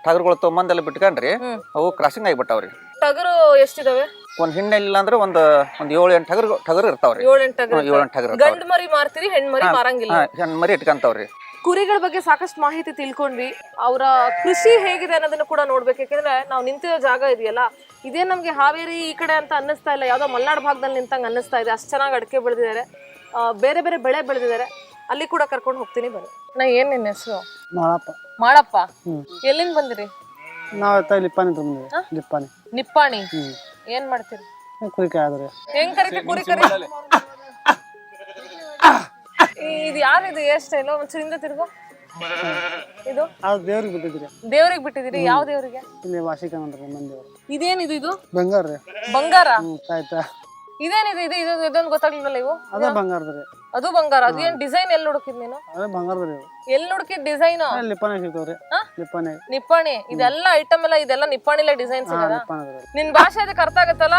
S3: ಟಗರುಗಳು ತೊಗೊಂಬಂದೆಲ್ಲ ಬಿಟ್ಕೊಂಡ್ರಿ. ಅವು ಕ್ರಾಸಿಂಗ್ ಆಗಿಬಿಟ್ಟಾವ್ರಿ.
S1: ಟಗರು ಎಷ್ಟಿದಾವೆ?
S3: ಒಂದ್ ಹಿಂಡೆ ಇಲ್ಲ ಅಂದ್ರೆ ಒಂದ್ ಒಂದ್ ಏಳು ಎಂಟು ಟಗರ್ ಟಗರು ಇರ್ತಾವ್ರಿ.
S1: ಏಳು ಎಂಟು ಟಗರು
S3: ಏಳು ಎಂಟು ಟಗರು ಇರ್ತಾವ್ರಿ.
S1: ಗಂಡ್ ಮರಿ ಮಾರ್ತೀರಿ ಹೆಣ್ ಮರಿ ಮಾರಂಗಿಲ್ಲ.
S3: ಹೆಣ್ ಮರಿ ಇಟ್ಕೊಂತಾವ್ರಿ.
S1: ಕುರಿಗಳ ಬಗ್ಗೆ ಸಾಕಷ್ಟು ಮಾಹಿತಿ ತಿಳ್ಕೊಂಡ್ವಿ. ಅವರ ಕೃಷಿ ಹೇಗಿದೆ ಅನ್ನೋದನ್ನ ಕೂಡ ನೋಡ್ಬೇಕು. ಯಾಕಂದ್ರೆ ನಾವು ನಿಂತಿರೋ ಜಾಗ ಇದೆಯಲ್ಲ ಇದೇ ನಮ್ಗೆ ಹಾವೇರಿ ಈ ಕಡೆ ಅಂತ ಅನ್ನಿಸ್ತಾ ಇಲ್ಲ. ಯಾವ್ದೋ ಮಲ್ನಾಡ್ ಭಾಗದಲ್ಲಿ ನಿಂತಂಗ ಅನ್ನಿಸ್ತಾ ಇದೆ. ಅಷ್ಟು ಚೆನ್ನಾಗಿ ಅಡಿಕೆ ಬೆಳೆದಿದ್ದಾರೆ. ಬೇರೆ ಬೇರೆ ಬೆಳೆ ಬೆಳೆದಿದ್ದಾರೆ. ಅಲ್ಲಿ ಕೂಡ ಕರ್ಕೊಂಡು ಹೋಗ್ತೀನಿ ಬನ್ನಿ. ನಾ ಏನ್ ನಿನ್ನ ಹೆಸರು?
S4: ಮಾಡಪ್ಪ
S1: ಮಾಡಪ್ಪ ಎಲ್ಲಿಂದ ಬಂದಿರಿ?
S4: ನಾವು ತ ಲಿಪ್ಪಾನಿ ತಂದ್ವಿ ಲಿಪ್ಪಾನಿ
S1: ನಿಪ್ಪಾಣಿ? ಏನ್ ಮಾಡ್ತೀರಿ?
S4: ಕುರಿಕಾಯಿ ಆದ್ರೆ?
S1: ಹೆಂಗ್ ಕರಿತಿ ಕುರಿ ಕರಿ ಇದು ಯಾರಿದು ಹೇರ್ ಸ್ಟೈಲು ಒಂಚೂರು ಹಿಂದೆ ತಿರ್ಗೋ. ಇದು?
S4: ಅದು ದೇವ್ರಿಗೆ ಬಿಟ್ಟಿದ್ರಿ.
S1: ದೇವ್ರಿಗೆ ಬಿಟ್ಟಿದ್ದೀರಿ? ಯಾವ ದೇವ್ರಿಗೆ?
S4: ಇಲ್ಲಿ ವಾಸಿಕಂದ್ರಿ ಮಂದಿವ್ರು
S1: ಇದೇನಿದು ಇದು
S4: ಬಂಗಾರ ರೀ.
S1: ಬಂಗಾರ?
S4: ಆಯ್ತಾ?
S1: ಇದೇನಿದು ಇದು? ಇದು ಇದೊಂದು ಗೊತ್ತಾಗ್ಲಿಲ್ಲ ಇವು?
S4: ಅದೇ ಬಂಗಾರದ್ರಿ.
S1: ಅದು ಬಂಗಾರ ಅದು ಏನ್ ಡಿಸೈನ್ ಎಲ್ಲಿ ಹುಡುಕಿದ್ ನೀನು?
S4: ಅದೇ ಬಂಗಾರದ ರೀ
S1: ಎಲ್ಲಿ ಹುಡುಕಿದ್ ಡಿಸೈನ್
S4: ನಿಪ್ಪಾಣಿ ಸಿಗ್ತಾವ್ರಿ.
S1: ಇದೆಲ್ಲ ಐಟಮ್ ಎಲ್ಲ ಇದೆಲ್ಲ ನಿಪ್ಪಾಣಿಲೆ ಡಿಸೈನ್
S4: ಹಾ
S1: ನಿನ್ ಭಾಷೆ ಅದಕ್ಕೆ ಅರ್ಥ ಆಗತ್ತಲ್ಲ?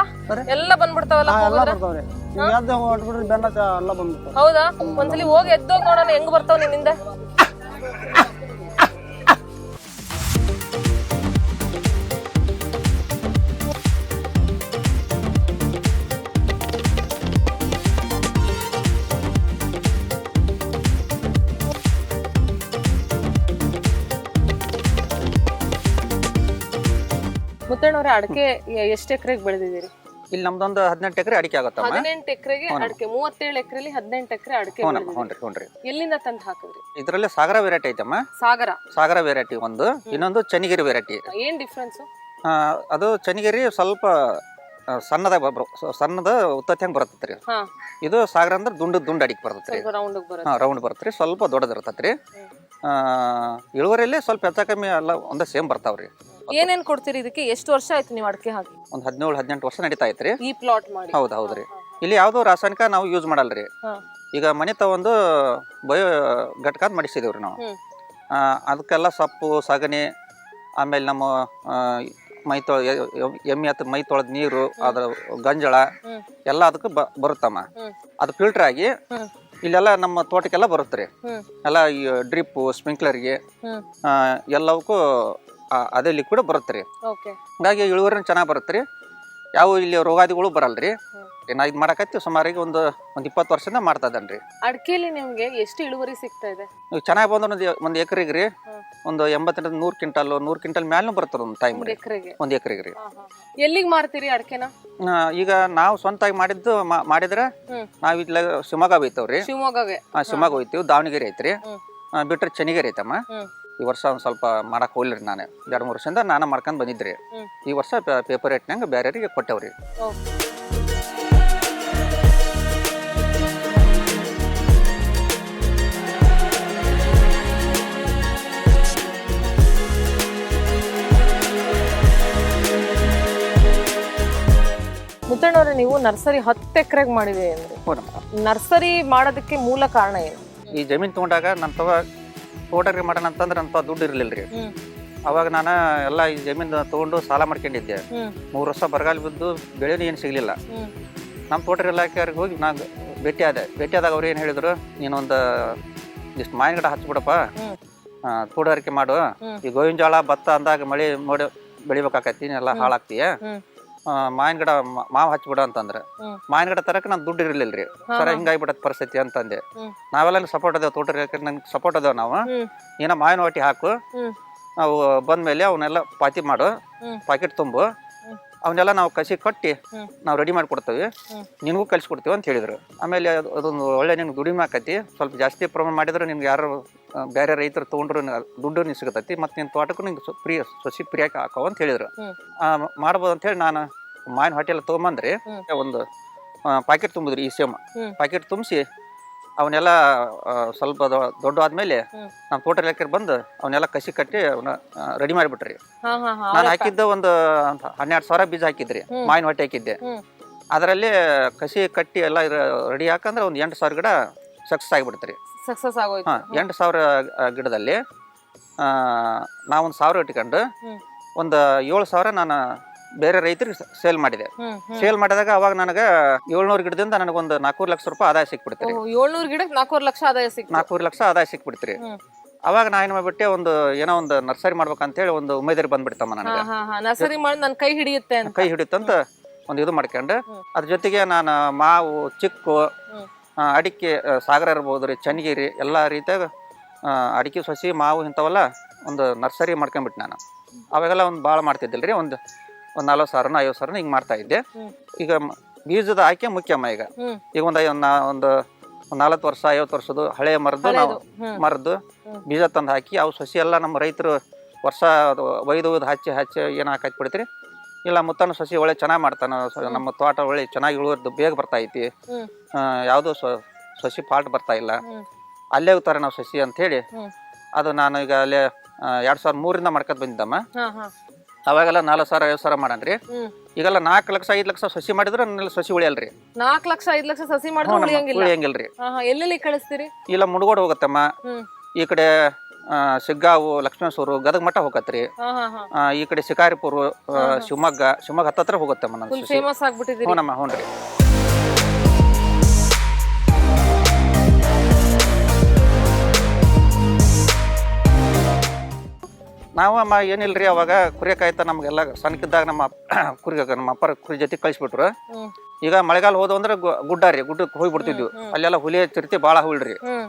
S1: ಎಲ್ಲ ಬಂದ್ಬಿಡ್ತಾವಲ್ಲ
S4: ಹಾ ಎಲ್ಲ
S1: ಹೋಗಿದ್ರೆ?
S4: ಬರ್ತಾವ್ರಿ. ನೀವು ಯಾವ್ದು ಹೊಟ್ಬಿಟ್ರಿ ಬೆನ್ನ ಚ- ಎಲ್ಲ ಬಂದ್ಬಿಡ್ತಾವ
S1: ಹೌದಾ? ಒಂದ್ಸಲಿ ಹೋಗಿ ಎದ್ದೋಗಿ ನೋಡೋಣ ಹೆಂಗ್ ಬರ್ತಾವ ನಿನ್ನಿಂದ? ಮುತ್ತಣ್ಣವ್ರೆ ಅಡಕೆ ಎಷ್ಟು ಎಕರೆಗೆ ಬೆಳೆದಿದ್ದೀರಿ?
S3: ಇಲ್ಲಿ ನಮ್ದೊಂದು ಹದಿನೆಂಟು ಎಕರೆ ಅಡಿಕೆ ಆಗುತ್ತೆ
S1: ಹದಿನೆಂಟು ಎಕರೆಗೆ ಅಡಿಕೆ ಮೂವತ್ತೇಳು ಎಕರೆಲಿ ಹದಿನೆಂಟು ಎಕರೆ ಅಡಕೆ
S3: ಹ್ಞೂನಮ್ಮ ಹ್ಞೂ ರೀ ಹ್ಞೂ ರೀ
S1: ಎಲ್ಲಿಂದ ತಂದು ಹಾಕಿದ್ರಿ?
S3: ಇದರಲ್ಲಿ ಸಾಗರ ವೆರೈಟಿ ಐತಮ್ಮ.
S1: ಸಾಗರ.
S3: ಸಾಗರ ವೆರೈಟಿ ಒಂದು. ಇನ್ನೊಂದು ಚನಿಗಿರಿ ವೆರೈಟಿ
S1: ಏನ್ ಡಿಫ್ರೆನ್ಸ್
S3: ಅದು ಚನಿಗಿರಿ ಸ್ವಲ್ಪ ಸಣ್ಣದಾಗಿ ಸಣ್ಣದ ಸಣ್ಣದ ಉತ್ತತ್ತಿ ಹಂಗೆ ಬರ್ತೈತೆ ರೀ ಇದು ಸಾಗರ ಅಂದ್ರೆ ದುಂಡು ದುಂಡು ಅಡಿಕೆ ಬರ್ತೈತೆ ರೀ
S1: ರೌಂಡ್ ಬರುತ್ತೆ.
S3: ಹಾಂ ರೌಂಡ್ ಬರುತ್ತೆ ರೀ ಸ್ವಲ್ಪ ದೊಡ್ಡದಿರ್ತೈತೆ ರೀ ಇಳುವರಿಯಲ್ಲಿ ಸ್ವಲ್ಪ ಹೆಚ್ಚ ಕಮ್ಮಿ ಎಲ್ಲ ಒಂದೇ ಸೇಮ್ ಬರ್ತಾವ್ರಿ.
S1: ಏನೇನ್ ಕೊಡ್ತೀರಿ ಇದಕ್ಕೆ? ಎಷ್ಟು ವರ್ಷ ಆಯ್ತು ನೀವು ಅಡಕೆ ಹಾಕಿ?
S3: ಒಂದು ಹದಿನೇಳು ಹದಿನೆಂಟು ವರ್ಷ ನಡೀತಾ ಐತ್ರಿ.
S1: ಈ ಪ್ಲಾಟ್ ಮಾಡಿ.
S3: ಹೌದ್ ಹೌದ್ರಿ ರೀ. ಇಲ್ಲಿ ಯಾವುದೋ ರಾಸಾಯನಿಕ ನಾವು ಯೂಸ್ ಮಾಡಲ್ರಿ
S1: ಹಾ.
S3: ಈಗ ಮನೆ ತಗೊಂಡು ಬಯೋ ಘಟಕ ಅಂತ ನಾವು.
S1: ಹ್ಮ್.
S3: ಆ, ಅದಕ್ಕೆಲ್ಲ ಸೊಪ್ಪು ಸಗಣಿ ಆಮೇಲೆ ನಮ್ಮ ಆ, ಮೈ ತೊಳ ಎಮ್ಮೆ ಹತ್ತು ಮೈ ತೊಳೆದ ನೀರು ಅದ್ರ ಗಂಜಳ
S1: ಹ್ಮ್.
S3: ಎಲ್ಲ ಅದಕ್ಕೆ ಬ ಬರುತ್ತಮ್ಮ.
S1: ಹ್ಮ್.
S3: ಅದು ಫಿಲ್ಟರ್ ಆಗಿ
S1: ಹ್ಮ್.
S3: ಇಲ್ಲೆಲ್ಲ ನಮ್ಮ ತೋಟಕ್ಕೆಲ್ಲ ಬರುತ್ತೆ ರೀ.
S1: ಹ್ಮ್.
S3: ಎಲ್ಲ ಈ ಡ್ರಿಪ್ಪು ಸ್ಪ್ರಿಂಕ್ಲರ್ಗೆ
S1: ಹ್ಮ್.
S3: ಎಲ್ಲವಕ್ಕೂ ಆ- ಅದೇ ಲಿಕ್ವಿಡ್ ಬರುತ್ತೆ ರೀ
S1: ಓಕೆ
S3: ಹಂಗಾಗಿ ಇಳುವರಿನ ಚೆನ್ನಾಗಿ ಬರುತ್ತೆ ರೀ ಯಾವ ಇಲ್ಲಿ ರೋಗಾದಿಗಳು ಬರಲ್ಲ ರೀ. ನಾ ಇದು ಮಾಡಕತ್ತಿ ಸುಮಾರಿಗೆ ಒಂದು ಒಂದು ಇಪ್ಪತ್ತು ವರ್ಷದಿಂದ ಮಾಡ್ತಾ ಇದ್ದಾನೆ ರೀ
S1: ಅಡಕೆಲಿ ನಿಮ್ಗೆ ಎಷ್ಟು ಇಳುವರಿ ಸಿಗ್ತಾ ಇದೆ?
S3: ನೀವು ಚೆನ್ನಾಗಿ ಬಂದ್ರೆ ಒಂದು ಒಂದು ಎಕರೆಗೆ ರೀ
S1: ಹ್ಮ್.
S3: ಒಂದು ಎಂಬತ್ತರಿಂದ ನೂರು ಕ್ವಿಂಟಲ್ ನೂರು ಕ್ವಿಂಟಲ್ ಮ್ಯಾಲೂ ಬರ್ತದೆ ಒಂದು ಟೈಮ್
S1: ಒಂದ್
S3: ರೀ.
S1: ಎಕರೆಗೆ?
S3: ಒಂದು ಎಕರೆಗೆ ರೀ
S1: ಎಲ್ಲಿಗೆ ಮಾರ್ತೀರಿ ಅಡಕೆನ?
S3: ಆ, ಈಗ ನಾವು ಸ್ವಂತಾಗಿ ಮಾಡಿದ್ದು ಮಾ- ಮಾಡಿದ್ರೆ
S1: ಹ್ಮ್.
S3: ನಾವು ಇಲ್ಲ ಶಿವಮೊಗ್ಗ
S1: ಶಿವಮೊಗ್ಗಗೆ?
S3: ಆ, ಶಿವಮೊಗ್ಗ ಹೋಯ್ತೀವಿ ದಾವಣಗೆರೆ ಐತ್ರಿ.
S1: ಹ್ಮ್.
S3: ಬಿಟ್ರೆ ಚನ್ನಗಿರಿ ಐತಮ್ಮ.
S1: ಹ್ಮ್.
S3: ಈ ವರ್ಷ ಒಂದು ಸ್ವಲ್ಪ ಮಾಡಕ್ ಹೋಗ್ಲಿ ನಾನು. ಎರಡು ಮೂರು ವರ್ಷದಿಂದ ನಾನು ಮಾಡ್ಕೊಂಡು ಬಂದಿದ್ರಿ
S1: ಹ್ಮ್.
S3: ಈ ವರ್ಷ ಪೇಪರ್ ರೇಟ್ನಾಗ ಬೇರೆಯವರಿಗೆ ಕೊಟ್ಟೇವ್ರಿ.
S1: ಮುತ್ತಣ್ಣವ್ರೆ ನೀವು ನರ್ಸರಿ ಹತ್ತು ಎಕರೆಗೆ ಮಾಡಿದೆ ಅಂದ್ರೆ. ನರ್ಸರಿ ಮಾಡೋದಕ್ಕೆ ಮೂಲ ಕಾರಣ ಏನು?
S3: ಈ ಜಮೀನು ತೊಗೊಂಡಾಗ ನನ್ನ ತವ ತೋಟಗಾರಿಕೆ ಮಾಡೋಣ ಅಂತಂದ್ರೆ ಅಂತ ದುಡ್ಡು ಇರಲಿಲ್ಲ ರೀ
S1: ಹ್ಮ್.
S3: ಅವಾಗ ನಾನು ಎಲ್ಲ ಈ ಜಮೀನ್ ತೊಗೊಂಡು ಸಾಲ ಮಾಡ್ಕೊಂಡಿದ್ದೆ
S1: ಹ್ಮ್
S3: ಮೂರು ವರ್ಷ ಬರಗಾಲ ಬಿದ್ದು ಬೆಳೆನೂ ಏನು ಸಿಗಲಿಲ್ಲ
S1: ಹ್ಮ್
S3: ನಮ್ಮ ಇಲಾಖೆ ಇಲಾಖೆಯವ್ರಿಗೆ ಹೋಗಿ ನಾನು ಭೇಟಿ ಆದೆ ಭೇಟಿ ಆದಾಗ ಅವ್ರು ಏನು ಹೇಳಿದ್ರು ನೀನೊಂದು ಇಷ್ಟು ಮಾವಿನ ಗಿಡ ಹಚ್ಬಿಡಪ್ಪ
S1: ಹ್ಮ್.
S3: ಆ, ತೋಟಗಾರಿಕೆ ಮಾಡು
S1: ಹ್ಮ್.
S3: ಈ ಗೋವಿನ ಜೋಳ ಭತ್ತ ಅಂದಾಗ ಮಳೆ ನೋಡಿ ಬೆಳಿಬೇಕಾಕೈತಿ ಎಲ್ಲ. ಹಾಳಾಗ್ತೀಯ
S1: ಹ್ಮ್.
S3: ಮಾವಿನ ಗಿಡ ಮ- ಮಾವು ಹಚ್ಬಿಡು ಅಂತಂದ್ರೆ. ಮಾವಿನ ಗಿಡ ತರಕ್ಕೆ ನಾನು ದುಡ್ಡು ಇರಲಿಲ್ಲ ರೀ ಸರ
S1: ಹಿಂಗಾಗಿ
S3: ಹಿಂಗಾಗ್ಬಿಡತ್ ಪರಿಸ್ಥಿತಿ ಅಂತಂದೆ. ನಾವೆಲ್ಲ ಸಪೋರ್ಟ್ ಅದೇವ್ ತೋಟ ನಂಗೆ ಸಪೋರ್ಟ್ ಅದೇವ್ ನಾವು
S1: ಹ್ಮ್.
S3: ಏನೋ ಮಾವಿನ ಒಟ್ಟಿ ಹಾಕು
S1: ಹ್ಮ್.
S3: ನಾವು ಬಂದ್ಮೇಲೆ ಅವನ್ನೆಲ್ಲ ಪಾತಿ ಮಾಡು
S1: ಹ್ಮ್.
S3: ಪಾಕೆಟ್ ತುಂಬು. ಅವನ್ನೆಲ್ಲ ನಾವು ಕಸಿ ಕಟ್ಟಿ ನಾವು ರೆಡಿ ಮಾಡಿ ಕೊಡ್ತೇವೆ ನಿನಗೂ ಕಲಿಸ್ಕೊಡ್ತೀವಿ ಅಂತ ಹೇಳಿದ್ರು. ಆಮೇಲೆ ಅದು- ಅದೊಂದು ಒಳ್ಳೆ ನಿನ್ಗೆ ದುಡಿಮೆ ಆಕತಿ. ಸ್ವಲ್ಪ ಜಾಸ್ತಿ ಪ್ರಮಾಣ ಮಾಡಿದ್ರೆ ನಿಮ್ಗೆ ಯಾರು ಆ, ಬೇರೆ ರೈತರು ತೊಗೊಂಡ್ರು ದುಡ್ಡು ನಿಮ್ಗೆ ಸಿಗತೈತಿ. ಮತ್ತು ನಿನ್ನ ತೋಟಕ್ಕೂ ನಿಂಗೆ ಸು- ಪ್ರಿಯ ಸಸಿ ಫ್ರೀಯಾಗಿ ಹಾಕೋ ಅಂತ ಹೇಳಿದ್ರು. ಆ, ಮಾಡ್ಬೋದು ಅಂತ ಹೇಳಿ ನಾನು ಮಾವಿನ ಹೋಟೆಲ್ ತೊಗೊಂಬಂದ್ರಿ. ಒಂದು ಪಾಕೆಟ್ ತುಂಬಿದ್ರಿ ಈ ಸೇಮ್.
S1: ಪ್ಯಾಕೆಟ್
S3: ಪಾಕೆಟ್ ತುಂಬಿಸಿ ಅವನ್ನೆಲ್ಲ ಸ್ವಲ್ಪ ದೊಡ್ಡ ಆದ್ಮೇಲೆ. ನಮ್ಮ ತೋಟ ಇಲಾಖೆ ಬಂದು ಅವನ್ನೆಲ್ಲ ಕಸಿ ಕಟ್ಟಿ ಅವನ್ನ ರೆಡಿ ಮಾಡಿಬಿಟ್ರಿ ನಾನು ಹಾಕಿದ್ದ ಒಂದು ಹನ್ನೆರಡು ಸಾವಿರ ಬೀಜ ಹಾಕಿದ್ರಿ. ಮಾವಿನ ಹೊಟ್ಟೆ ಹಾಕಿದ್ದೆ. ಅದರಲ್ಲಿ ಕಸಿ ಕಟ್ಟಿ ಎಲ್ಲ ರೆಡಿ ಹಾಕಂದ್ರೆ ಒಂದು ಎಂಟು ಸಾವಿರ ಗಿಡ ಸಕ್ಸಸ್ ಆಗಿಬಿಡ್ತೀರಿ.
S1: ಸಕ್ಸಸ್ ಆಗೋಯ್ತು.
S3: ಹಾಂ ಎಂಟು ಸಾವಿರ ಗಿಡದಲ್ಲಿ ನಾವೊಂದು ಸಾವಿರ ಇಟ್ಕೊಂಡು ಒಂದು ಏಳು ಸಾವಿರ ನಾನು ಬೇರೆ ರೈತರಿಗೆ ಸೇಲ್ ಮಾಡಿದೆ. ಸೇಲ್ ಮಾಡಿದಾಗ ಅವಾಗ ನನಗೆ ಏಳ್ನೂರು ಗಿಡದಿಂದ ನನಗೊಂದು ನಾಲ್ಕೂರು ಲಕ್ಷ ರೂಪಾಯಿ ಆದಾಯ ಸಿಕ್ಬಿಡ್ತೀರಿ
S1: ಏಳ್ನೂರು ಗಿಡಕ್ಕೆ ನಾಲ್ಕೂವರೆ ಲಕ್ಷ ಆದಾಯ ಸಿಕ್
S3: ನಾಲ್ಕೂರು ಲಕ್ಷ ಆದಾಯ ಸಿಕ್ಬಿಡ್ತೀರಿ ಅವಾಗ ನಾ ಏನು ಮಾಡ್ಬಿಟ್ಟೆ ಒಂದು ಏನೋ ಒಂದು ನರ್ಸರಿ ಮಾಡ್ಬೇಕಂತೇಳಿ ಒಂದು ಉಮೇದರಿ ಬಂದ್ಬಿಡ್ತಮ್ಮ ನನಗೆ.
S1: ನರ್ಸರಿ ಮಾಡಿ ನನ್ನ ಕೈ ಹಿಡಿಯುತ್ತೆ
S3: ಕೈ ಹಿಡಿಯುತ್ತಂತ ಒಂದು ಇದು ಮಾಡ್ಕೊಂಡು. ಅದ್ರ ಜೊತೆಗೆ ನಾನು ಮಾವು ಚಿಕ್ಕು ಅಡಿಕೆ ಸಾಗರ ಇರ್ಬೋದು ರೀ ಚನ್ನಗಿರಿ ಎಲ್ಲ ರೀತಿಯಾಗ ಅಡಿಕೆ ಸಸಿ ಮಾವು ಇಂಥವೆಲ್ಲ ಒಂದು ನರ್ಸರಿ ಮಾಡ್ಕೊಂಡ್ಬಿಟ್ಟು ನಾನು. ಅವಾಗೆಲ್ಲ ಒಂದು ಭಾಳ ಮಾಡ್ತಿದ್ದಿಲ್ಲ ರೀ ಒಂದು ಒಂದು ನಲ್ವತ್ತು ಸಾವಿರನ ಐವತ್ತು ಸಾವಿರನ ಹಿಂಗೆ ಮಾಡ್ತಾ ಇದ್ದೆ. ಈಗ ಮ- ಬೀಜದ ಆಯ್ಕೆ ಮುಖ್ಯಮ್ಮ ಈಗ.
S1: ಹ್ಮ್.
S3: ಈಗ ಒಂದು ಐ- ನಾ ಒಂದು ನಾಲ್ಕು ವರ್ಷ ಐವತ್ತು ವರ್ಷದ್ದು ಹಳೆಯ ಮರದ್ದು ನಾವು
S1: ಹಳೇದು ಹ್ಮ್.
S3: ಮರದ್ದು ಬೀಜ ತಂದು ಹಾಕಿ ಅವು ಸಸಿ ಎಲ್ಲ ನಮ್ಮ ರೈತರು ವರ್ಷ ಅದು ಒಯ್ದು ಒಯ್ದು ಹಚ್ಚಿ ಹಚ್ಚಿ ಏನು ಹಾಕಿ ಬಿಡ್ತೀರಿ ಇಲ್ಲ ಮುತ್ತನ ಸಸಿ ಒಳ್ಳೆ ಚೆನ್ನಾಗಿ ಮಾಡ್ತಾನೆ. ಸ- ನಮ್ಮ ತೋಟ ಒಳ್ಳೆ ಚೆನ್ನಾಗಿ ಇಳುವರ್ದು ಬೇಗ ಬರ್ತಾ ಐತಿ.
S1: ಹ್ಮ್.
S3: ಯಾವುದೋ ಸಸಿ ಫಾಲ್ಟ್ ಬರ್ತಾ ಇಲ್ಲ.
S1: ಹ್ಮ್.
S3: ಅಲ್ಲೇ ಹೋಗ್ತಾರೆ ನಾವು ಸಸಿ ಅಂತ ಹೇಳಿ.
S1: ಹ್ಮ್.
S3: ಅದು ನಾನು ಈಗ ಅಲ್ಲೇ ಎರಡು ಸಾವಿರದ ಮೂರಿಂದ ಮಾಡ್ಕೊತ ಬಂದಿದ್ದಮ್ಮ.
S1: ಹಾ ಹಾ.
S3: ಅವಾಗೆಲ್ಲ ನಾಲ್ಕು ಸಾವಿರ ಐವತ್ತು ಸಾವಿರ ಮಾಡನ್ರಿ.
S1: ಹ್ಮ್.
S3: ಈಗೆಲ್ಲ ನಾಲ್ಕು ಲಕ್ಷ ಐದು ಲಕ್ಷ ಸಸಿ ಮಾಡಿದ್ರೆ ನನ್ನಲ್ಲಿ ಸಸಿ ಉಳಿಯಲ್ರಿ.
S1: ನಾಲ್ಕ್ ಲಕ್ಷ ಐದ್ ಲಕ್ಷ ಸಸಿ ಮಾಡಿದ್ರೆ ಉಳಿಯಂಗಿಲ್ಲ.
S3: ಉಳಿಯಂಗಿಲ್ರಿ.
S1: ಹಾ ಹಾ. ಎಲ್ಲೆಲ್ಲಿ ಕಳಿಸ್ತೀರಿ?
S3: ಇಲ್ಲ ಮುಡ್ಗೋಡ್ ಹೋಗತ್ತಮ್ಮ.
S1: ಹ್ಮ್.
S3: ಈ ಕಡೆ ಆ, ಸಿಗ್ಗಾವು ಲಕ್ಷ್ಮೇಶ್ವರ ಗದಗ ಮಠ ಹೋಗತ್ರಿ.
S1: ಹಾ ಹಾ ಹಾ.
S3: ಆ, ಈ ಕಡೆ ಶಿಕಾರಿಪುರ ಆ, ಶಿವಮೊಗ್ಗ ಶಿವಮೊಗ್ಗ ಹತ್ತತ್ರ ಹೋಗತ್ತಮ್ಮ ನಮ್ಮ
S1: ಫುಲ್
S3: ಸಸಿ.
S1: ಫೇಮಸ್ ಆಗ್ಬಿಟ್ಟಿದ್ದೀರಿ.
S3: ಹ್ಞೂನಮ್ಮ ಹ್ಞೂ ರೀ ನಾವು ಅಮ್ಮ ಏನಿಲ್ರಿ ಅವಾಗ ಕುರಿ ಕಾಯ್ತಾ ನಮಗೆಲ್ಲ ಸಣ್ಣಕ್ಕಿದ್ದಾಗ ನಮ್ಮ ಅಪ್ಪ- ಕುರಿ ನಮ್ಮ ಅಪ್ಪರ ಕುರಿ ಜೊತೆ ಕಳಿಸ್ಬಿಟ್ರು. ಈಗ ಮಳೆಗಾಲ ಹೋದ ಅಂದ್ರೆ ಗು- ಗುಡ್ಡ ರೀ ಗುಡ್ಡಕ್ಕೆ ಹೋಗಿ ಬಿಡ್ತಿದ್ವಿ. ಅಲ್ಲೆಲ್ಲ ಹುಲಿ ಚಿರತೆ ಭಾಳ ಹುಳ್ರಿ
S1: ಹ್ಮ್.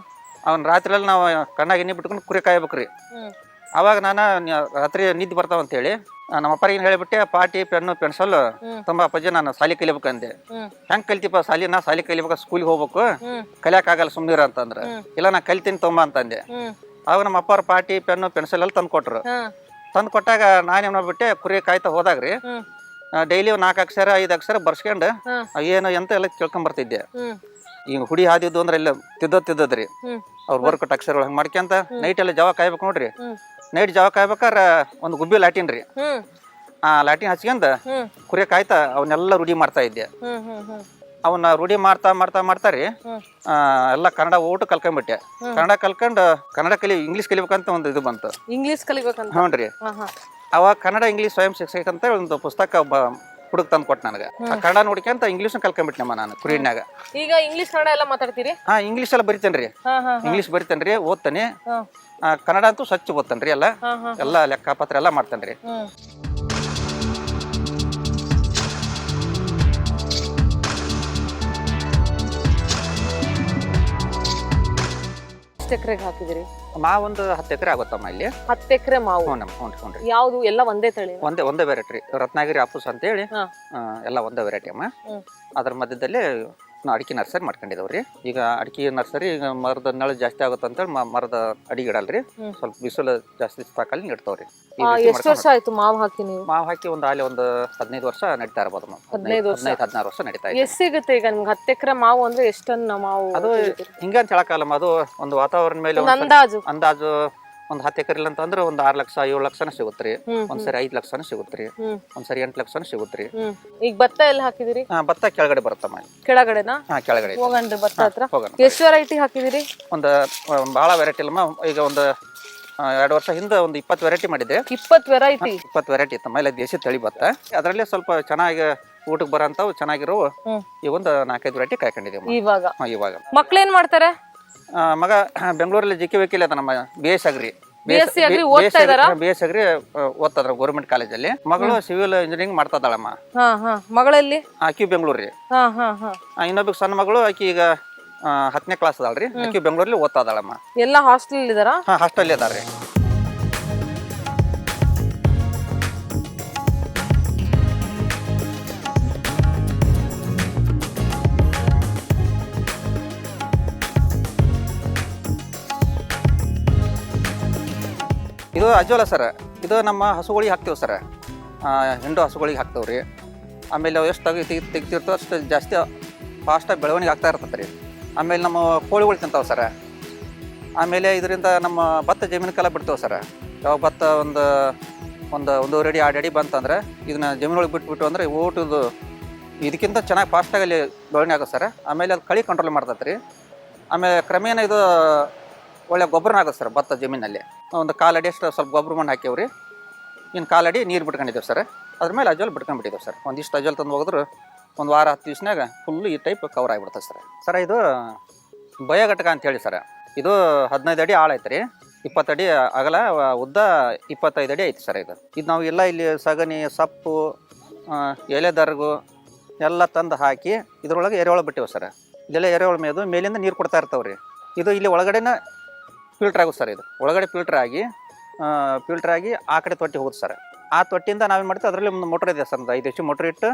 S3: ಅವ್ನ ರಾತ್ರಿಯಲ್ಲಿ ನಾವು ಕಣ್ಣಾಗ ಎಣ್ಣೆ ಬಿಟ್ಕೊಂಡು ಕುರಿ ಕಾಯ್ಬೇಕ್ರಿ.
S1: ಹ್ಮ್.
S3: ಅವಾಗ ನಾನು ನ- ರಾತ್ರಿ ನಿದ್ದೆ ಬರ್ತಾವ ಅಂತೇಳಿ ನಮ್ಮ ಅಪ್ಪರಿಗೆ ಹೇಳಿಬಿಟ್ಟೆ ಪಾಟಿ ಪೆನ್ನು ಪೆನ್ಸಲ್ ತುಂಬಾ ಅಪ್ಪಾಜಿ ನಾನು ಸಾಲಿ ಕಲಿಬೇಕಂದೆ
S1: ಹ್ಮ್.
S3: ಹೆಂಗ್ ಕಲ್ತಿಪ್ಪ ಸಾಲಿ? ನಾ ಸಾಲಿ ಕಲಿಬೇಕು ಸ್ಕೂಲಿಗೆ ಹೋಗ್ಬೇಕು.
S1: ಹ್ಮ್.
S3: ಕಲಿಯಕ್ಕಾಗಲ್ಲ ಸುಮ್ಮನಿರ ಅಂತಂದ್ರೆ. ಇಲ್ಲ ನಾ ಕಲ್ತೀನಿ ತೊಂಬ ಅಂತಂದೆ.
S1: ಹ್ಮ್.
S3: ಅವಾಗ ನಮ್ಮ ಅಪ್ಪಾರ ಪಾಟಿ ಪೆನ್ನು ಪೆನ್ಸಿಲ್ ಎಲ್ಲ ತಂದು ಕೊಟ್ರು. ತಂದು ಕೊಟ್ಟಾಗ ನಾನೇನ ಬಿಟ್ಟೆ ಕುರಿ ಕಾಯ್ತಾ ಹೋದಾಗ್ರಿ. ಡೈಲಿ ನಾಲ್ಕು ಅಕ್ಷರ ಐದು ಅಕ್ಷರ ಬರ್ಸ್ಕೊಂಡು ಏನು ಎಂತ ಎಲ್ಲ ಕೇಳ್ಕೊಂಬರ್ತಿದ್ದೆ
S1: ಹ್ಮ್.
S3: ಈಗ ಹುಡಿ ಹಾದಿದ್ದು ಅಂದ್ರೆ ಇಲ್ಲ ತಿದ್ದದ್ ತಿದ್ದದ್ರಿ. ಅವ್ರು ಬರ್ಕೊಟ್ಟ ಅಕ್ಷರಗಳು ಹಂಗೆ ಮಾಡ್ಕೊಂತ ನೈಟ್ ಎಲ್ಲ ಜವ ಕಾಯ್ಬೇಕು ನೋಡ್ರಿ. ನೈಟ್ ಜವ ಕಾಯ್ಬೇಕಾರ ಒಂದು ಗುಬ್ಬಿ ಲಾಟಿನ್ ರೀ. ಆ ಲಾಟಿನ್ ಹಚ್ಕೊಂಡ್ ಕುರಿ ಕಾಯ್ತಾ ಅವನ್ನೆಲ್ಲ ರೂಢಿ ಮಾಡ್ತಾ ಇದ್ದೆ. ಅವನ್ನ ರೂಢಿ ಮಾಡ್ತಾ ಮಾಡ್ತಾ ಮಾಡ್ತಾ ರೀ ಆ, ಎಲ್ಲ ಕನ್ನಡ ಓಟು ಕಲ್ಕೊಂಡ್ಬಿಟ್ಟೆ ಕನ್ನಡ ಕಲ್ಕೊಂಡು ಕನ್ನಡ ಕಲಿ ಇಂಗ್ಲೀಷ್ ಕಲಿಬೇಕಂತ ಒಂದು ಇದು ಬಂತು.
S1: ಇಂಗ್ಲಿಷ್ ಕಲಿಬೇಕಂತ?
S3: ಹ್ಞೂ ರೀ.
S1: ಹಾ ಹಾ.
S3: ಅವಾಗ ಕನ್ನಡ ಇಂಗ್ಲೀಷ್ ಸ್ವಯಂ ಶಿಕ್ಷಕ ಅಂತ ಒಂದು ಪುಸ್ತಕ ಬ ಹುಡುಕ್ ತಂದು ಕೊಟ್ಟು ನನಗೆ. ಕನ್ನಡ ನೋಡ್ಕೊಂತ ಇಂಗ್ಲೀಷ್ನ ಕಲ್ಕೊಂಡ್ಬಿಟ್ನಮ್ಮ ನಾನು ಕುರಿನಾಗ
S1: ಈಗ ಇಂಗ್ಲಿಷ್ ಕನ್ನಡ ಎಲ್ಲ ಮಾತಾಡ್ತೀರಿ?
S3: ಹಾ ಇಂಗ್ಲೀಷ್ ಎಲ್ಲ ಬರಿತೇನೆ ರೀ.
S1: ಹಾ ಹಾ
S3: ಇಂಗ್ಲೀಷ್ ಬರಿತೇನೆ ರೀ ಓದ್ತಾನೆ.
S1: ಹಾ
S3: ಕನ್ನಡ ಅಂತೂ ಸ್ವಚ್ಛ ಓದ್ತಾನೆ ರೀ ಎಲ್ಲ.
S1: ಹಾ ಹಾ.
S3: ಎಲ್ಲ ಲೆಕ್ಕಪತ್ರ ಎಲ್ಲ ಮಾಡ್ತಾನೆ ರೀ.
S1: ಹ್ಮ್. ಎಷ್ಟು ಎಕರೆಗೆ ಹಾಕಿದಿರಿ?
S3: ಮಾವು ಒಂದು ಹತ್ತು ಎಕರೆ ಆಗುತ್ತಮ್ಮ ಇಲ್ಲಿ.
S1: ಹತ್ತು ಎಕರೆ ಮಾವು.
S3: ಹ್ಞೂ ನಮ್ಮ ಹ್ಞೂ ಹ್ಞೂ ರೀ.
S1: ಯಾವುದು? ಎಲ್ಲ ಒಂದೇ ತಳಿ
S3: ಒಂದೇ ಒಂದೇ ವೆರೈಟಿ ರತ್ನಗಿರಿ ಆಫೀಸ್ ಅಂತೇಳಿ.
S1: ಹಾ.
S3: ಆ, ಎಲ್ಲ ಒಂದೇ ವೆರೈಟಿ ಅಮ್ಮ.
S1: ಹ್ಮ್.
S3: ಅದ್ರ ಮಧ್ಯದಲ್ಲಿ ನಾವು ಅಡಿಕೆ ನರ್ಸರಿ ಮಾಡ್ಕೊಂಡಿದ್ದೇವೆ ರೀ. ಈಗ ಅಡಿಕೆ ನರ್ಸರಿ ಈಗ ಮರದ ನೆಳ ಜಾಸ್ತಿ ಆಗುತ್ತೆ ಅಂತೇಳಿ ಮರದ ಅಡಿಗೆ ಇಡಲ್ರಿ
S1: ಹ್ಮ್.
S3: ಸ್ವಲ್ಪ ಬಿಸಿಲು ಜಾಸ್ತಿ ತಾಕಲ್ಲಿ ನೆಡ್ತಾವ್ರಿ
S1: ಎಷ್ಟು ವರ್ಷ ಆಯ್ತು ಮಾವು ಹಾಕಿ ನೀವು?
S3: ಮಾವು ಹಾಕಿ ಒಂದು ಅಲ್ಲಿ ಒಂದು ಹದಿನೈದು ವರ್ಷ ನಡೀತಾ ಇರ್ಬೋದು ಮ್ಯಾಮ್
S1: ಹದಿನೈದು ವರ್ಷ?
S3: ಹದಿನೈದು ಹದಿನಾರು ವರ್ಷ ನಡೀತಾ ಇದೆ.
S1: ಎಷ್ಟು ಸಿಗುತ್ತೆ ಈಗ ನಿಮ್ಗೆ ಹತ್ತು ಎಕರೆ ಮಾವು ಅಂದ್ರೆ ಎಷ್ಟನ್ನ ಮಾವು
S3: ಅದು? ಹಿಂಗೆ ಅಂತ ಅದು ಒಂದು ವಾತಾವರಣ ಮೇಲೆ
S1: ಅಂದಾಜು.
S3: ಅಂದಾಜು ಒಂದು ಹತ್ತು ಎಕರೆ ಇಲ್ಲ ಅಂತಂದ್ರೆ ಒಂದು ಆರು ಲಕ್ಷ ಏಳು ಲಕ್ಷನ ಸಿಗುತ್ತೆ ಒಂದ್ಸರಿ ಐದು ಲಕ್ಷನ ಸಿಗುತ್ತೆ ಒಂದ್ಸರಿ ಎಂಟು ಲಕ್ಷನ ಸಿಗುತ್ತೆ ರೀ
S1: ಈಗ ಭತ್ತ ಎಲ್ಲ ಹಾಕಿದಿರಿ?
S3: ಹಾ, ಭತ್ತ ಕೆಳಗಡೆ ಬರುತ್ತಮ್ಮ.
S1: ಕೆಳಗಡೆನಾ?
S3: ಹಾ ಕೆಳಗಡೆ.
S1: ಹೋಗಣ್ರಿ ಭತ್ತ ಹತ್ರ.
S3: ಹೋಗೋಣ
S1: ಎಷ್ಟು ವೆರೈಟಿ ಹಾಕಿದಿರಿ?
S3: ಒಂದು ಬಹಳ ವೆರೈಟಿ ಇಲ್ಲಮ್ಮ. ಈಗ ಒಂದು ಎರಡು ವರ್ಷ ಹಿಂದೆ ಒಂದು ಇಪ್ಪತ್ತು ವೆರೈಟಿ ಮಾಡಿದ್ದೆ.
S1: ಇಪ್ಪತ್ತು ವೆರೈಟಿ
S3: ಇಪ್ಪತ್ತು ವೆರೈಟಿ ಇತ್ತಮ್ಮ. ಇಲ್ಲ ದೇಶಿ ತಳಿ ಭತ್ತ. ಅದರಲ್ಲೇ ಸ್ವಲ್ಪ ಚೆನ್ನಾಗಿ ಊಟಕ್ಕೆ ಬರೋಂಥವು ಚೆನ್ನಾಗಿರೋ
S1: ಈ
S3: ಈಗ ಒಂದು ನಾಲ್ಕೈದು ವೆರೈಟಿ ಕಾಯ್ಕೊಂಡಿದ್ದೀವಿ
S1: ಇವಾಗ.
S3: ಇವಾಗ ಇವಾಗ.
S1: ಮಕ್ಳೇನ್ ಮಾಡ್ತಾರೆ?
S3: ಆ, ಮಗ ಬೆಂಗಳೂರಲ್ಲಿ ಜಿ ಕೆ ವಕೀಲ್ ಅದ ನಮ್ಮ B S agri
S1: BSc agri ಓದ್ತಾ ಇದಾರಾ?
S3: ಬಿ ಎಸ್ ಅಗ್ರಿ ಓದ್ತದ್ರ ಗೌರ್ಮೆಂಟ್ ಕಾಲೇಜಲ್ಲಿ ಮಗಳು ಸಿವಿಲ್ ಇಂಜಿನಿಯರಿಂಗ್ ಮಾಡ್ತಾ ಇದ್ದಾಳಮ್ಮ
S1: ಹಾ ಹಾ. ಮಗಳಲ್ಲಿ?
S3: ಆಕಿ ಬೆಂಗಳೂರು ರೀ
S1: ಹಾ ಹಾ. ಹಾ
S3: ಇನ್ನೊಬ್ಬ ಸಣ್ಣ ಮಗಳು ಆಕಿ ಈಗ ಹತ್ತನೇ ಕ್ಲಾಸ್ ಅದಾಳ್ರಿ. ಆಕಿ ಬೆಂಗಳೂರಲ್ಲಿ ಓದ್ತಾ ಇದ್ದಾಳಮ್ಮ
S1: ಎಲ್ಲ ಹಾಸ್ಟೆಲ್ ಇದಾರ
S3: ಹಾಂ ಹಾಸ್ಟೆಲ್ ಅದಾಳ್ರಿ ಇದು ಅಜ್ವಲ ಸರ್. ಇದು ನಮ್ಮ ಹಸುಗಳಿಗೆ ಹಾಕ್ತೇವೆ ಸರ್. ಹಿಂಡು ಹಸುಗಳಿಗೆ ಹಾಕ್ತೇವೆ ರೀ ಆಮೇಲೆ ಅವು ಎಷ್ಟು ತೆಗಿ ತೆಗಿ ಅಷ್ಟು ಜಾಸ್ತಿ ಫಾಸ್ಟಾಗಿ ಬೆಳವಣಿಗೆ ಆಗ್ತಾ ಇರ್ತದೆ ರೀ. ಆಮೇಲೆ ನಮ್ಮ ಕೋಳಿಗಳು ತಿಂತಾವೆ ಸರ್. ಆಮೇಲೆ ಇದರಿಂದ ನಮ್ಮ ಭತ್ತ ಜಮೀನಕ್ಕೆಲ್ಲ ಬಿಡ್ತೇವೆ ಸರ್. ಯಾವ ಭತ್ತ ಒಂದು ಒಂದು ಒಂದೂವರೆ ಅಡಿ ಎರಡು ಅಡಿ ಬಂತಂದ್ರೆ ಇದನ್ನ ಜಮೀನೊಳಗೆ ಬಿಟ್ಬಿಟ್ಟು ಅಂದರೆ ಓಟದು ಇದಕ್ಕಿಂತ ಚೆನ್ನಾಗಿ ಫಾಸ್ಟಾಗಿ ಅಲ್ಲಿ ಬೆಳವಣಿಗೆ ಆಗುತ್ತೆ ಸರ್. ಆಮೇಲೆ ಅದು ಕಳಿ ಕಂಟ್ರೋಲ್ ಮಾಡ್ತೈತೆ ರೀ. ಆಮೇಲೆ ಕ್ರಮೇಣ ಇದು ಒಳ್ಳೆ ಗೊಬ್ಬರನ ಆಗುತ್ತೆ ಸರ್ ಭತ್ತ ಜಮೀನಲ್ಲಿ. ಒಂದು ಕಾಲಡಿ ಅಷ್ಟು ಸ್ವಲ್ಪ ಗೊಬ್ಬರ ಮಣ್ಣು ಹಾಕ್ಯವ್ರಿ. ಇನ್ನು ಕಾಲಡಿ ನೀರು ಬಿಟ್ಕೊಂಡಿದ್ದೇವೆ ಸರ್. ಅದ್ರ ಮೇಲೆ ಅಜೋಲ್ ಬಿಟ್ಕೊಂಡ್ಬಿಟ್ಟಿದ್ದೇವೆ ಸರ್. ಒಂದಿಷ್ಟು ಅಜೋಲ್ ತಂದು ಹೋದ್ರೆ ಒಂದು ವಾರ, ಹತ್ತು ದಿವ್ಸನಾಗ ಫುಲ್ಲು ಈ ಟೈಪ್ ಕವರ್ ಆಗಿಬಿಡ್ತದೆ ಸರ್. ಸರ್, ಇದು ಭಯೋಘಟಕ ಅಂತ ಹೇಳಿ ಸರ್. ಇದು ಹದಿನೈದು ಅಡಿ ಆಳ ಐತೆ ರೀ ಇಪ್ಪತ್ತು ಅಡಿ ಅಗಲ ಉದ್ದ ಇಪ್ಪತ್ತೈದು ಅಡಿ ಐತಿ ಸರ್ ಇದು. ಇದು ನಾವು ಎಲ್ಲ ಇಲ್ಲಿ ಸಗಣಿ, ಸೊಪ್ಪು ಎಲೆದರ್ಗು ಎಲೆ ದರ್ಗು ಎಲ್ಲ ತಂದು ಹಾಕಿ ಇದ್ರೊಳಗೆ ಎರೆಹುಳ ಬಿಟ್ಟಿವೆ ಸರ್. ಇದೆಲ್ಲ ಎರೆಹುಳ ಮೇದು ಮೇಲಿಂದ ನೀರು ಕೊಡ್ತಾ ಇರ್ತಾವೆ ರೀ ಇದು ಇಲ್ಲಿ ಒಳಗಡೆನ ಫಿಲ್ಟರ್ ಆಗುತ್ತೆ ಸರ್ ಇದು. ಒಳಗಡೆ ಫಿಲ್ಟರ್ ಆಗಿ ಫಿಲ್ಟರ್ ಆಗಿ ಆ ಕಡೆ ತೊಟ್ಟಿ ಹೋಗುತ್ತೆ ಸರ್ ಆ ತೊಟ್ಟಿಯಿಂದ ನಾವೇನು ಮಾಡ್ತೀವಿ, ಅದರಲ್ಲಿ ಒಂದು ಮೋಟ್ರ್ ಇದೆ ಸರ್ ಒಂದು ಐದು ಎಷ್ಟು ಮೋಟ್ರ್ ಇಟ್ಟು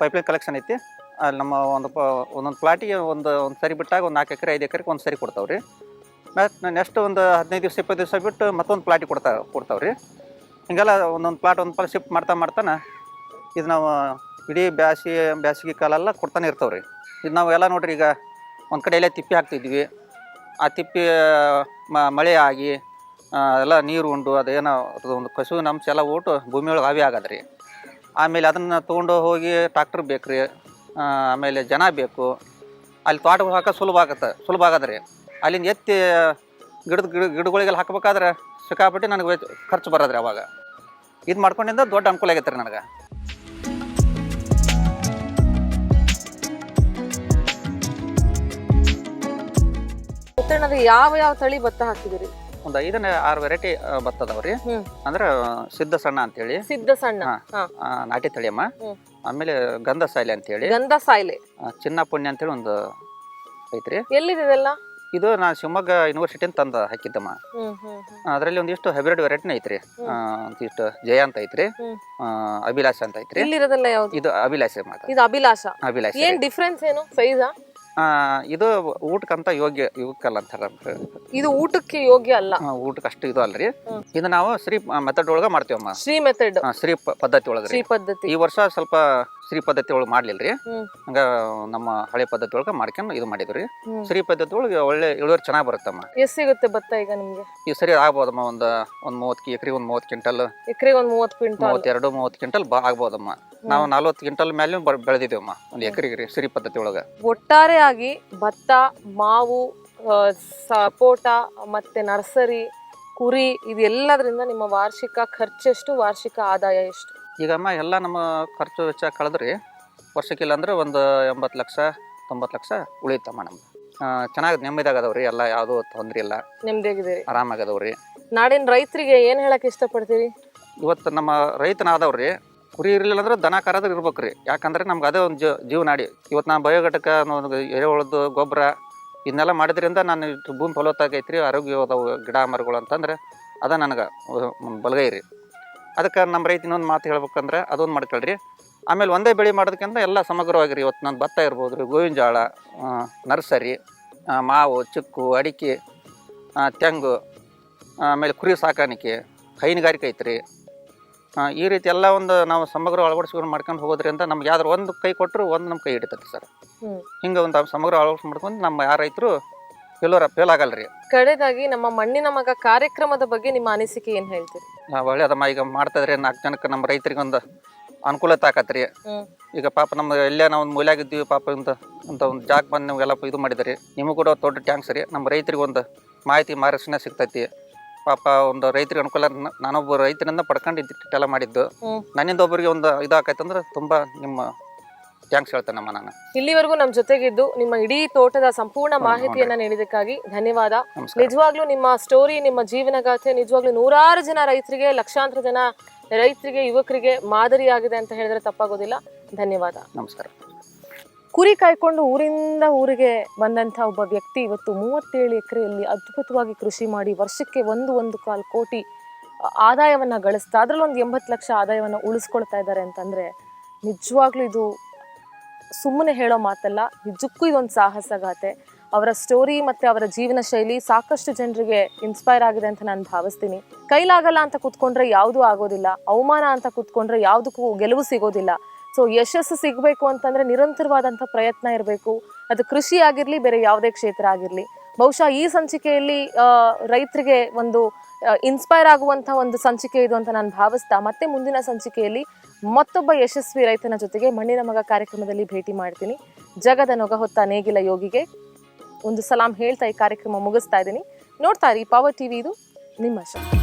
S3: ಪೈಪ್ಲೈನ್ ಕಲೆಕ್ಷನ್ ಐತಿ. ಅಲ್ಲಿ ನಮ್ಮ ಒಂದು ಪ, ಒಂದೊಂದು ಪ್ಲಾಟಿಗೆ ಒಂದು ಒಂದು ಸರಿ ಬಿಟ್ಟಾಗ ಒಂದು ನಾಲ್ಕು ಎಕರೆ, ಐದು ಎಕರೆಗೆ ಒಂದು ಸರಿ ಕೊಡ್ತಾವೆ ರೀ. ನೆಕ್ಸ್ಟ್ ಒಂದು ಹದಿನೈದು ದಿವಸ ಇಪ್ಪತ್ತು ದಿವಸ ಬಿಟ್ಟು ಮತ್ತೊಂದು ಪ್ಲಾಟಿ ಕೊಡ್ತಾ, ಕೊಡ್ತಾವೆ ರೀ. ಹಿಂಗೆಲ್ಲ ಒಂದೊಂದು ಪ್ಲಾಟ್ ಒಂದು ಪ್ಲಾಟ್ ಶಿಫ್ಟ್ ಮಾಡ್ತಾ ಮಾಡ್ತಾನೆ, ಇದು ನಾವು, ಇಡೀ ಬ್ಯಾಸಿ, ಬ್ಯಾಸಿಗೆ ಕಾಲೆಲ್ಲ ಕೊಡ್ತಾನೆ ಇರ್ತಾವೆ ರೀ. ಇದು ನಾವು ಎಲ್ಲ ನೋಡ್ರಿ ಈಗ ಒಂದು ಕಡೆ ಎಲ್ಲ ತಿಪ್ಪಿ ಹಾಕ್ತಿದ್ವಿ ಆ ತಿಪ್ಪಿ ಮ- ಮಳೆ ಆಗಿ ಎಲ್ಲ ನೀರು ಉಂಡು ಅದೇನೋ ಒಂದು ಕಸುವಿನ ಅಂಶ ಎಲ್ಲ ಓಟು ಭೂಮಿಯೊಳಗೆ ಆಗದ ಆಗದ್ರಿ. ಆಮೇಲೆ ಅದನ್ನು ತೊಗೊಂಡು ಹೋಗಿ ಟ್ರಾಕ್ಟರ್ ಬೇಕು ರೀ ಆಮೇಲೆ ಜನ ಬೇಕು. ಅಲ್ಲಿ ತೋಟಗಳು ಹಾಕೋದು ಸುಲಭ ಆಗತ್ತೆ, ಸುಲಭ ಆಗದ್ರಿ. ಅಲ್ಲಿಂದ ಎತ್ತಿ ಗಿಡದ ಗಿಡ, ಗಿಡಗಳಿಗೆಲ್ಲ ಹಾಕಬೇಕಾದ್ರೆ ಸಿಕ್ಕಾಪಟ್ಟೆ ನನಗೆ ಖರ್ಚು ಬರೋದ್ರಿ ಅವಾಗ. ಇದು ಮಾಡ್ಕೊಂಡಿಂದ ದೊಡ್ಡ ಅನುಕೂಲ ಆಗೈತೆ ರೀ ನನಗೆ.
S1: ಉತ್ತರಣದ ಯಾವ ಯಾವ ತಳಿ ಭತ್ತ ಹಾಕಿದಿರಿ?
S3: ಒಂದು ಐದನೇ ಆರು ವೆರೈಟಿ ಭತ್ತ ಅದಾವ್ರಿ
S1: ಹ್ಮ್.
S3: ಅಂದ್ರೆ ಸಿದ್ಧ ಸಣ್ಣ ಅಂತೇಳಿ.
S1: ಸಿದ್ಧ ಸಣ್ಣ.
S3: ಹಾ.
S1: ಹಾ.
S3: ಆ, ನಾಟಿ ತಳಿಯಮ್ಮ.
S1: ಹ್ಮ್.
S3: ಆಮೇಲೆ ಗಂಧ ಸಾಯಿಲೆ ಅಂತೇಳಿ.
S1: ಗಂಧ ಸಾಯಿಲೆ.
S3: ಆ, ಚಿನ್ನ ಪುಣ್ಯ ಅಂತೇಳಿ ಒಂದು ಐತ್ರಿ.
S1: ಎಲ್ಲಿದೆ ಇದೆಲ್ಲ?
S3: ಇದು ನಾನು ಶಿವಮೊಗ್ಗ ಯೂನಿವರ್ಸಿಟಿಯಿಂದ ತಂದ ಹಾಕಿದ್ದಮ್ಮ.
S1: ಹ್ಮ್ ಹ್ಮ್ ಹ್ಮ್.
S3: ಅದರಲ್ಲಿ ಒಂದಿಷ್ಟು ಹೈಬ್ರಿಡ್ ವೆರೈಟಿನ ಐತ್ರಿ. ಆ, ಒಂದಿಷ್ಟು ಜಯ ಅಂತ ಐತ್ರಿ.
S1: ಹ್ಮ್.
S3: ಆ, ಅಭಿಲಾಷ ಅಂತ ಐತ್ರಿ.
S1: ಇಲ್ಲಿರೋದೆಲ್ಲ ಯಾವ್ದು?
S3: ಇದು ಅಭಿಲಾಷ ಮಾತ್ರ.
S1: ಇದು ಅಭಿಲಾಷ.
S3: ಅಭಿಲಾಷ.
S1: ಏನ್ ಡಿಫ್ರೆನ್ಸ್ ಏನು? ಸೈಜಾ
S3: ಇದು ಊಟಕ್ಕಂತ ಯೋಗ್ಯ ಇವಕ್ಕಲ್ಲ ಅಂತಾರ
S1: ಇದು ಊಟಕ್ಕೆ ಯೋಗ್ಯ ಅಲ್ಲ.
S3: ಊಟಕ್ಕೆ ಅಷ್ಟು ಇದು ಅಲ್ರಿ. ಇದು ನಾವು ಶ್ರೀ ಮೆಥಡ್ ಒಳಗ ಮಾಡ್ತೇವಮ್ಮ
S1: ಶ್ರೀ ಮೆಥಡ್
S3: ಆ, ಶ್ರೀ ಪ- ಪದ್ಧತಿ ಒಳಗ್ರಿ.
S1: ಶ್ರೀ ಪದ್ಧತಿ.
S3: ಈ ವರ್ಷ ಸ್ವಲ್ಪ ಶ್ರೀ ಪದ್ಧತಿ ಒಳಗೆ ಮಾಡ್ಲಿಲ್ರಿ.
S1: ಹ್ಮ್.
S3: ಹಂಗ ನಮ್ಮ ಹಳೆ ಪದ್ಧತಿ ಒಳಗೆ ಮಾಡ್ಕೊಂಡು ಇದು ಮಾಡಿದ್ರಿ
S1: ಹ್ಮ್.
S3: ಶ್ರೀ ಪದ್ಧತಿ ಒಳಗೆ ಒಳ್ಳೆ ಇಳುವರಿ ಚೆನ್ನಾಗಿ ಬರುತ್ತಮ್ಮ.
S1: ಎಷ್ಟ್ ಸಿಗುತ್ತೆ ಭತ್ತ ಈಗ ನಿಮ್ಗೆ?
S3: ಈ ಸರಿ ಆಗ್ಬೋದಮ್ಮ ಒಂದು ಒಂದು ಮೂವತ್ತು ಎಕರೆ ಒಂದು ಮೂವತ್ತು ಕ್ವಿಂಟಲ್.
S1: ಎಕರೆಗೆ ಒಂದ್ ಮೂವತ್ ಕ್ವಿಂಟಲ್.
S3: ಮೂವತ್ತೆರಡು ಮೂವತ್ತು ಕ್ವಿಂಟಲ್ ಬಾ ಆಗ್ಬೋದಮ್ಮ. ನಾವು ನಲ್ವತ್ತು ಕ್ವಿಂಟಲ್ ಮೇಲೆ ಬೆಳೆದಿದ್ದೇವಮ್ಮ. ಒಂದು ಎಕರೆಗೆ ರೀ ಸಿರಿ ಪದ್ಧತಿ ಒಳಗೆ.
S1: ಒಟ್ಟಾರೆಯಾಗಿ ಭತ್ತ ಮಾವು ಆ, ಸಪೋಟ ಮತ್ತೆ ನರ್ಸರಿ ಕುರಿ ಇದೆಲ್ಲದರಿಂದ ನಿಮ್ಮ ವಾರ್ಷಿಕ ಖರ್ಚೆಷ್ಟು ವಾರ್ಷಿಕ ಆದಾಯ ಎಷ್ಟು?
S3: ಈಗಮ್ಮ ಎಲ್ಲ ನಮ್ಮ ಖರ್ಚು ವೆಚ್ಚ ಕಳೆದ್ರಿ ವರ್ಷಕ್ಕಿಲ್ಲ ಅಂದ್ರೆ ಒಂದು ಎಂಬತ್ತು ಲಕ್ಷ ತೊಂಬತ್ತು ಲಕ್ಷ ಉಳಿತಮ್ಮ ನಮ್ಗೆ ಚೆನ್ನಾಗಿ ನೆಮ್ಮದಿಯಾಗದವ್ರಿ ಎಲ್ಲ ಯಾವುದೂ ತೊಂದ್ರೆ ಇಲ್ಲ.
S1: ನೆಮ್ಮದಿಯಾಗಿದ್ದೀರಿ
S3: ಆರಾಮಾಗದವ್ರಿ
S1: ನಾಡಿನ ರೈತರಿಗೆ ಏನ್ ಹೇಳಕ್ ಇಷ್ಟಪಡ್ತೀರಿ?
S3: ಇವತ್ತು ನಮ್ಮ ರೈತನಾದವ್ರಿ ಕುರಿ ಇರಲಿಲ್ಲ ಅಂದ್ರೆ ದನ ಕರದ್ರೆ ಇರ್ಬೇಕು ರೀ ಯಾಕಂದ್ರೆ ನಮ್ಗೆ ಅದೇ ಒಂದು ಜೀವನಾಡಿ ಇವತ್ತು ನಾನು ಬಯೋಘಟಕ ಅನ್ನೋದು, ಎರೆಹುಳದ್ದು ಗೊಬ್ಬರ ಇದನ್ನೆಲ್ಲ ಮಾಡಿದ್ರಿಂದ ನಾನು ಇಷ್ಟು ಭೂಮಿ ಫಲವತ್ತಾಗೈತ್ರಿ ಆರೋಗ್ಯವಾದವು, ಗಿಡ ಮರಗಳು ಅಂತಂದ್ರೆ ಅದ ನನಗೆ ಬಲಗೈ ರೀ. ಅದಕ್ಕೆ ನಮ್ಮ ರೈತ ಇನ್ನೊಂದು ಮಾತು ಹೇಳ್ಬೇಕಂದ್ರೆ ಅದೊಂದು ಮಾಡ್ಕೊಳ್ರಿ. ಆಮೇಲೆ ಒಂದೇ ಬೆಳೆ ಮಾಡೋದಕ್ಕಿಂತ ಎಲ್ಲ ಸಮಗ್ರವಾಗಿರಿ. ಇವತ್ತು ನಾನು ಭತ್ತ ಇರ್ಬೋದು ರೀ ಗೋವಿನ ಜೋಳ ನರ್ಸರಿ ಮಾವು, ಚಿಕ್ಕು, ಅಡಿಕೆ ತೆಂಗು, ಆಮೇಲೆ ಕುರಿ ಸಾಕಾಣಿಕೆ, ಹೈನುಗಾರಿಕೆ ಐತ್ರಿ. ಆ, ಈ ರೀತಿ ಎಲ್ಲ ಒಂದು ನಾವು ಸಮಗ್ರ ಅಳವಡಿಸ್ಕೊಂಡು ಮಾಡ್ಕೊಂಡು ಹೋಗೋದ್ರಿಂದ ನಮ್ಗೆ ಯಾವ್ದಾರು ಒಂದು ಕೈ ಕೊಟ್ಟರು ಒಂದು ನಮ್ಮ ಕೈ ಹಿಡಿತೈತೆ ಸರ್.
S1: ಹ್ಮ್.
S3: ಹಿಂಗೆ ಒಂದು ಸಮಗ್ರ ಅಳವಡಿಸ್ ಮಾಡ್ಕೊಂಡು ನಮ್ಮ ಯಾರ ರೈತರು ಫೇಲೋರ ಫೇಲ್ ಆಗಲ್ರಿ
S1: ಕಡೆದಾಗಿ ನಮ್ಮ ಮಣ್ಣಿನ ಮಗ ಕಾರ್ಯಕ್ರಮದ ಬಗ್ಗೆ ನಿಮ್ಮ ಅನಿಸಿಕೆ ಏನು ಹೇಳ್ತೀರಿ?
S3: ನಾವು ಒಳ್ಳೇದಮ್ಮ ಈಗ ಮಾಡ್ತಾಯಿದ್ರೆ ನಾಲ್ಕು ಜನಕ್ಕೆ ನಮ್ಮ ರೈತರಿಗೆ ಒಂದು ಅನುಕೂಲತೆ ಆಕತ್ರಿ.
S1: ಹ್ಮ್.
S3: ಈಗ ಪಾಪ ನಮ್ಮ ಎಲ್ಲೇ ನಾವು ಒಂದು ಮೂಲ್ಯಾಗಿದ್ದೀವಿ ಪಾಪ ಅಂತ ಅಂತ ಒಂದು ಜಾಗ ಬಂದು ನಮಗೆಲ್ಲ ಇದು ಮಾಡಿದ್ರಿ. ನಿಮಗೂ ಕೂಡ ದೊಡ್ಡ ಟ್ಯಾಂಕ್ಸ್ ರೀ. ನಮ್ಮ ರೈತರಿಗೆ ಒಂದು ಮಾಹಿತಿ ಮಾರ್ಗದರ್ಶನ ಸಿಗ್ತೈತಿ. ಪಾಪ ಒಂದು ರೈತರಿಗೆ ಅನುಕೂಲ ನ- ನಾನೊಬ್ಬ ರೈತನಿಂದ ಪಡ್ಕೊಂಡು ಇದ್ದೆಲ್ಲ ಮಾಡಿದ್ದು.
S1: ಹ್ಮ್.
S3: ನನ್ನಿಂದ ಒಬ್ಬರಿಗೆ ಒಂದು ಇದಾಕೈತಂದ್ರೆ ತುಂಬಾ ನಿಮ್ಮ ಟ್ಯಾಂಕ್ಸ್ ಹೇಳ್ತೇನಮ್ಮ ನಾನು.
S1: ಇಲ್ಲಿವರೆಗೂ ನಮ್ಮ ಜೊತೆಗಿದ್ದು ನಿಮ್ಮ ಇಡೀ ತೋಟದ ಸಂಪೂರ್ಣ ಮಾಹಿತಿಯನ್ನ ನೀಡಿದ್ದಕ್ಕಾಗಿ ಧನ್ಯವಾದ.
S3: ನಮಸ್ಕಾರ.
S1: ನಿಜವಾಗ್ಲೂ ನಿಮ್ಮ ಸ್ಟೋರಿ ನಿಮ್ಮ ಜೀವನಗಾಥೆ ನಿಜವಾಗ್ಲೂ ನೂರಾರು ಜನ ರೈತರಿಗೆ ಲಕ್ಷಾಂತರ ಜನ ರೈತರಿಗೆ ಯುವಕರಿಗೆ ಮಾದರಿಯಾಗಿದೆ ಅಂತ ಹೇಳಿದ್ರೆ ತಪ್ಪಾಗೋದಿಲ್ಲ. ಧನ್ಯವಾದ.
S3: ನಮಸ್ಕಾರ.
S1: ಕುರಿ ಕಾಯ್ಕೊಂಡು ಊರಿಂದ ಊರಿಗೆ ಬಂದಂಥ ಒಬ್ಬ ವ್ಯಕ್ತಿ ಇವತ್ತು ಮೂವತ್ತೇಳು ಎಕರೆಯಲ್ಲಿ ಅದ್ಭುತವಾಗಿ ಕೃಷಿ ಮಾಡಿ ವರ್ಷಕ್ಕೆ ಒಂದು ಒಂದು ಕಾಲು ಕೋಟಿ ಆದಾಯವನ್ನು ಗಳಿಸ್ತಾ, ಅದ್ರಲ್ಲಿ ಒಂದು ಎಂಬತ್ತು ಲಕ್ಷ ಆದಾಯವನ್ನ ಉಳಿಸ್ಕೊಳ್ತಾ ಇದ್ದಾರೆ ಅಂತಂದ್ರೆ ನಿಜವಾಗ್ಲೂ ಇದು ಸುಮ್ಮನೆ ಹೇಳೋ ಮಾತಲ್ಲ, ನಿಜಕ್ಕೂ ಇದೊಂದು ಸಾಹಸಗಾಥೆ ಅವರ ಸ್ಟೋರಿ ಮತ್ತೆ ಅವರ ಜೀವನ ಶೈಲಿ ಸಾಕಷ್ಟು ಜನರಿಗೆ ಇನ್ಸ್ಪೈರ್ ಆಗಿದೆ ಅಂತ ನಾನು ಭಾವಿಸ್ತೀನಿ. ಕೈಲಾಗಲ್ಲ ಅಂತ ಕೂತ್ಕೊಂಡ್ರೆ ಯಾವುದೂ ಆಗೋದಿಲ್ಲ, ಅವಮಾನ ಅಂತ ಕೂತ್ಕೊಂಡ್ರೆ ಯಾವುದಕ್ಕೂ ಗೆಲುವು ಸಿಗೋದಿಲ್ಲ. ಸೊ ಯಶಸ್ಸು ಸಿಗಬೇಕು ಅಂತಂದ್ರೆ ನಿರಂತರವಾದಂಥ ಪ್ರಯತ್ನ ಇರಬೇಕು. ಅದು ಕೃಷಿ ಆಗಿರಲಿ ಬೇರೆ ಯಾವುದೇ ಕ್ಷೇತ್ರ ಆಗಿರಲಿ. ಬಹುಶಃ ಈ ಸಂಚಿಕೆಯಲ್ಲಿ ರೈತರಿಗೆ ಒಂದು ಇನ್ಸ್ಪೈರ್ ಆಗುವಂಥ ಒಂದು ಸಂಚಿಕೆ ಇದು ಅಂತ ನಾನು ಭಾವಿಸ್ತಾ, ಮತ್ತೆ ಮುಂದಿನ ಸಂಚಿಕೆಯಲ್ಲಿ ಮತ್ತೊಬ್ಬ ಯಶಸ್ವಿ ರೈತನ ಜೊತೆಗೆ ಮಣ್ಣಿನ ಮಗ ಕಾರ್ಯಕ್ರಮದಲ್ಲಿ ಭೇಟಿ ಮಾಡ್ತೀನಿ. ಜಗದ ನೊಗ ಹೊತ್ತ ನೇಗಿಲ ಯೋಗಿಗೆ ಒಂದು ಸಲಾಂ ಹೇಳ್ತಾ ಈ ಕಾರ್ಯಕ್ರಮ ಮುಗಿಸ್ತಾ ಇದ್ದೀನಿ. ನೋಡ್ತಾ ಇರಿ ಪವರ್ ಟಿವಿ ಇದು ನಿಮ್ಮ ಶಕ್ತಿ.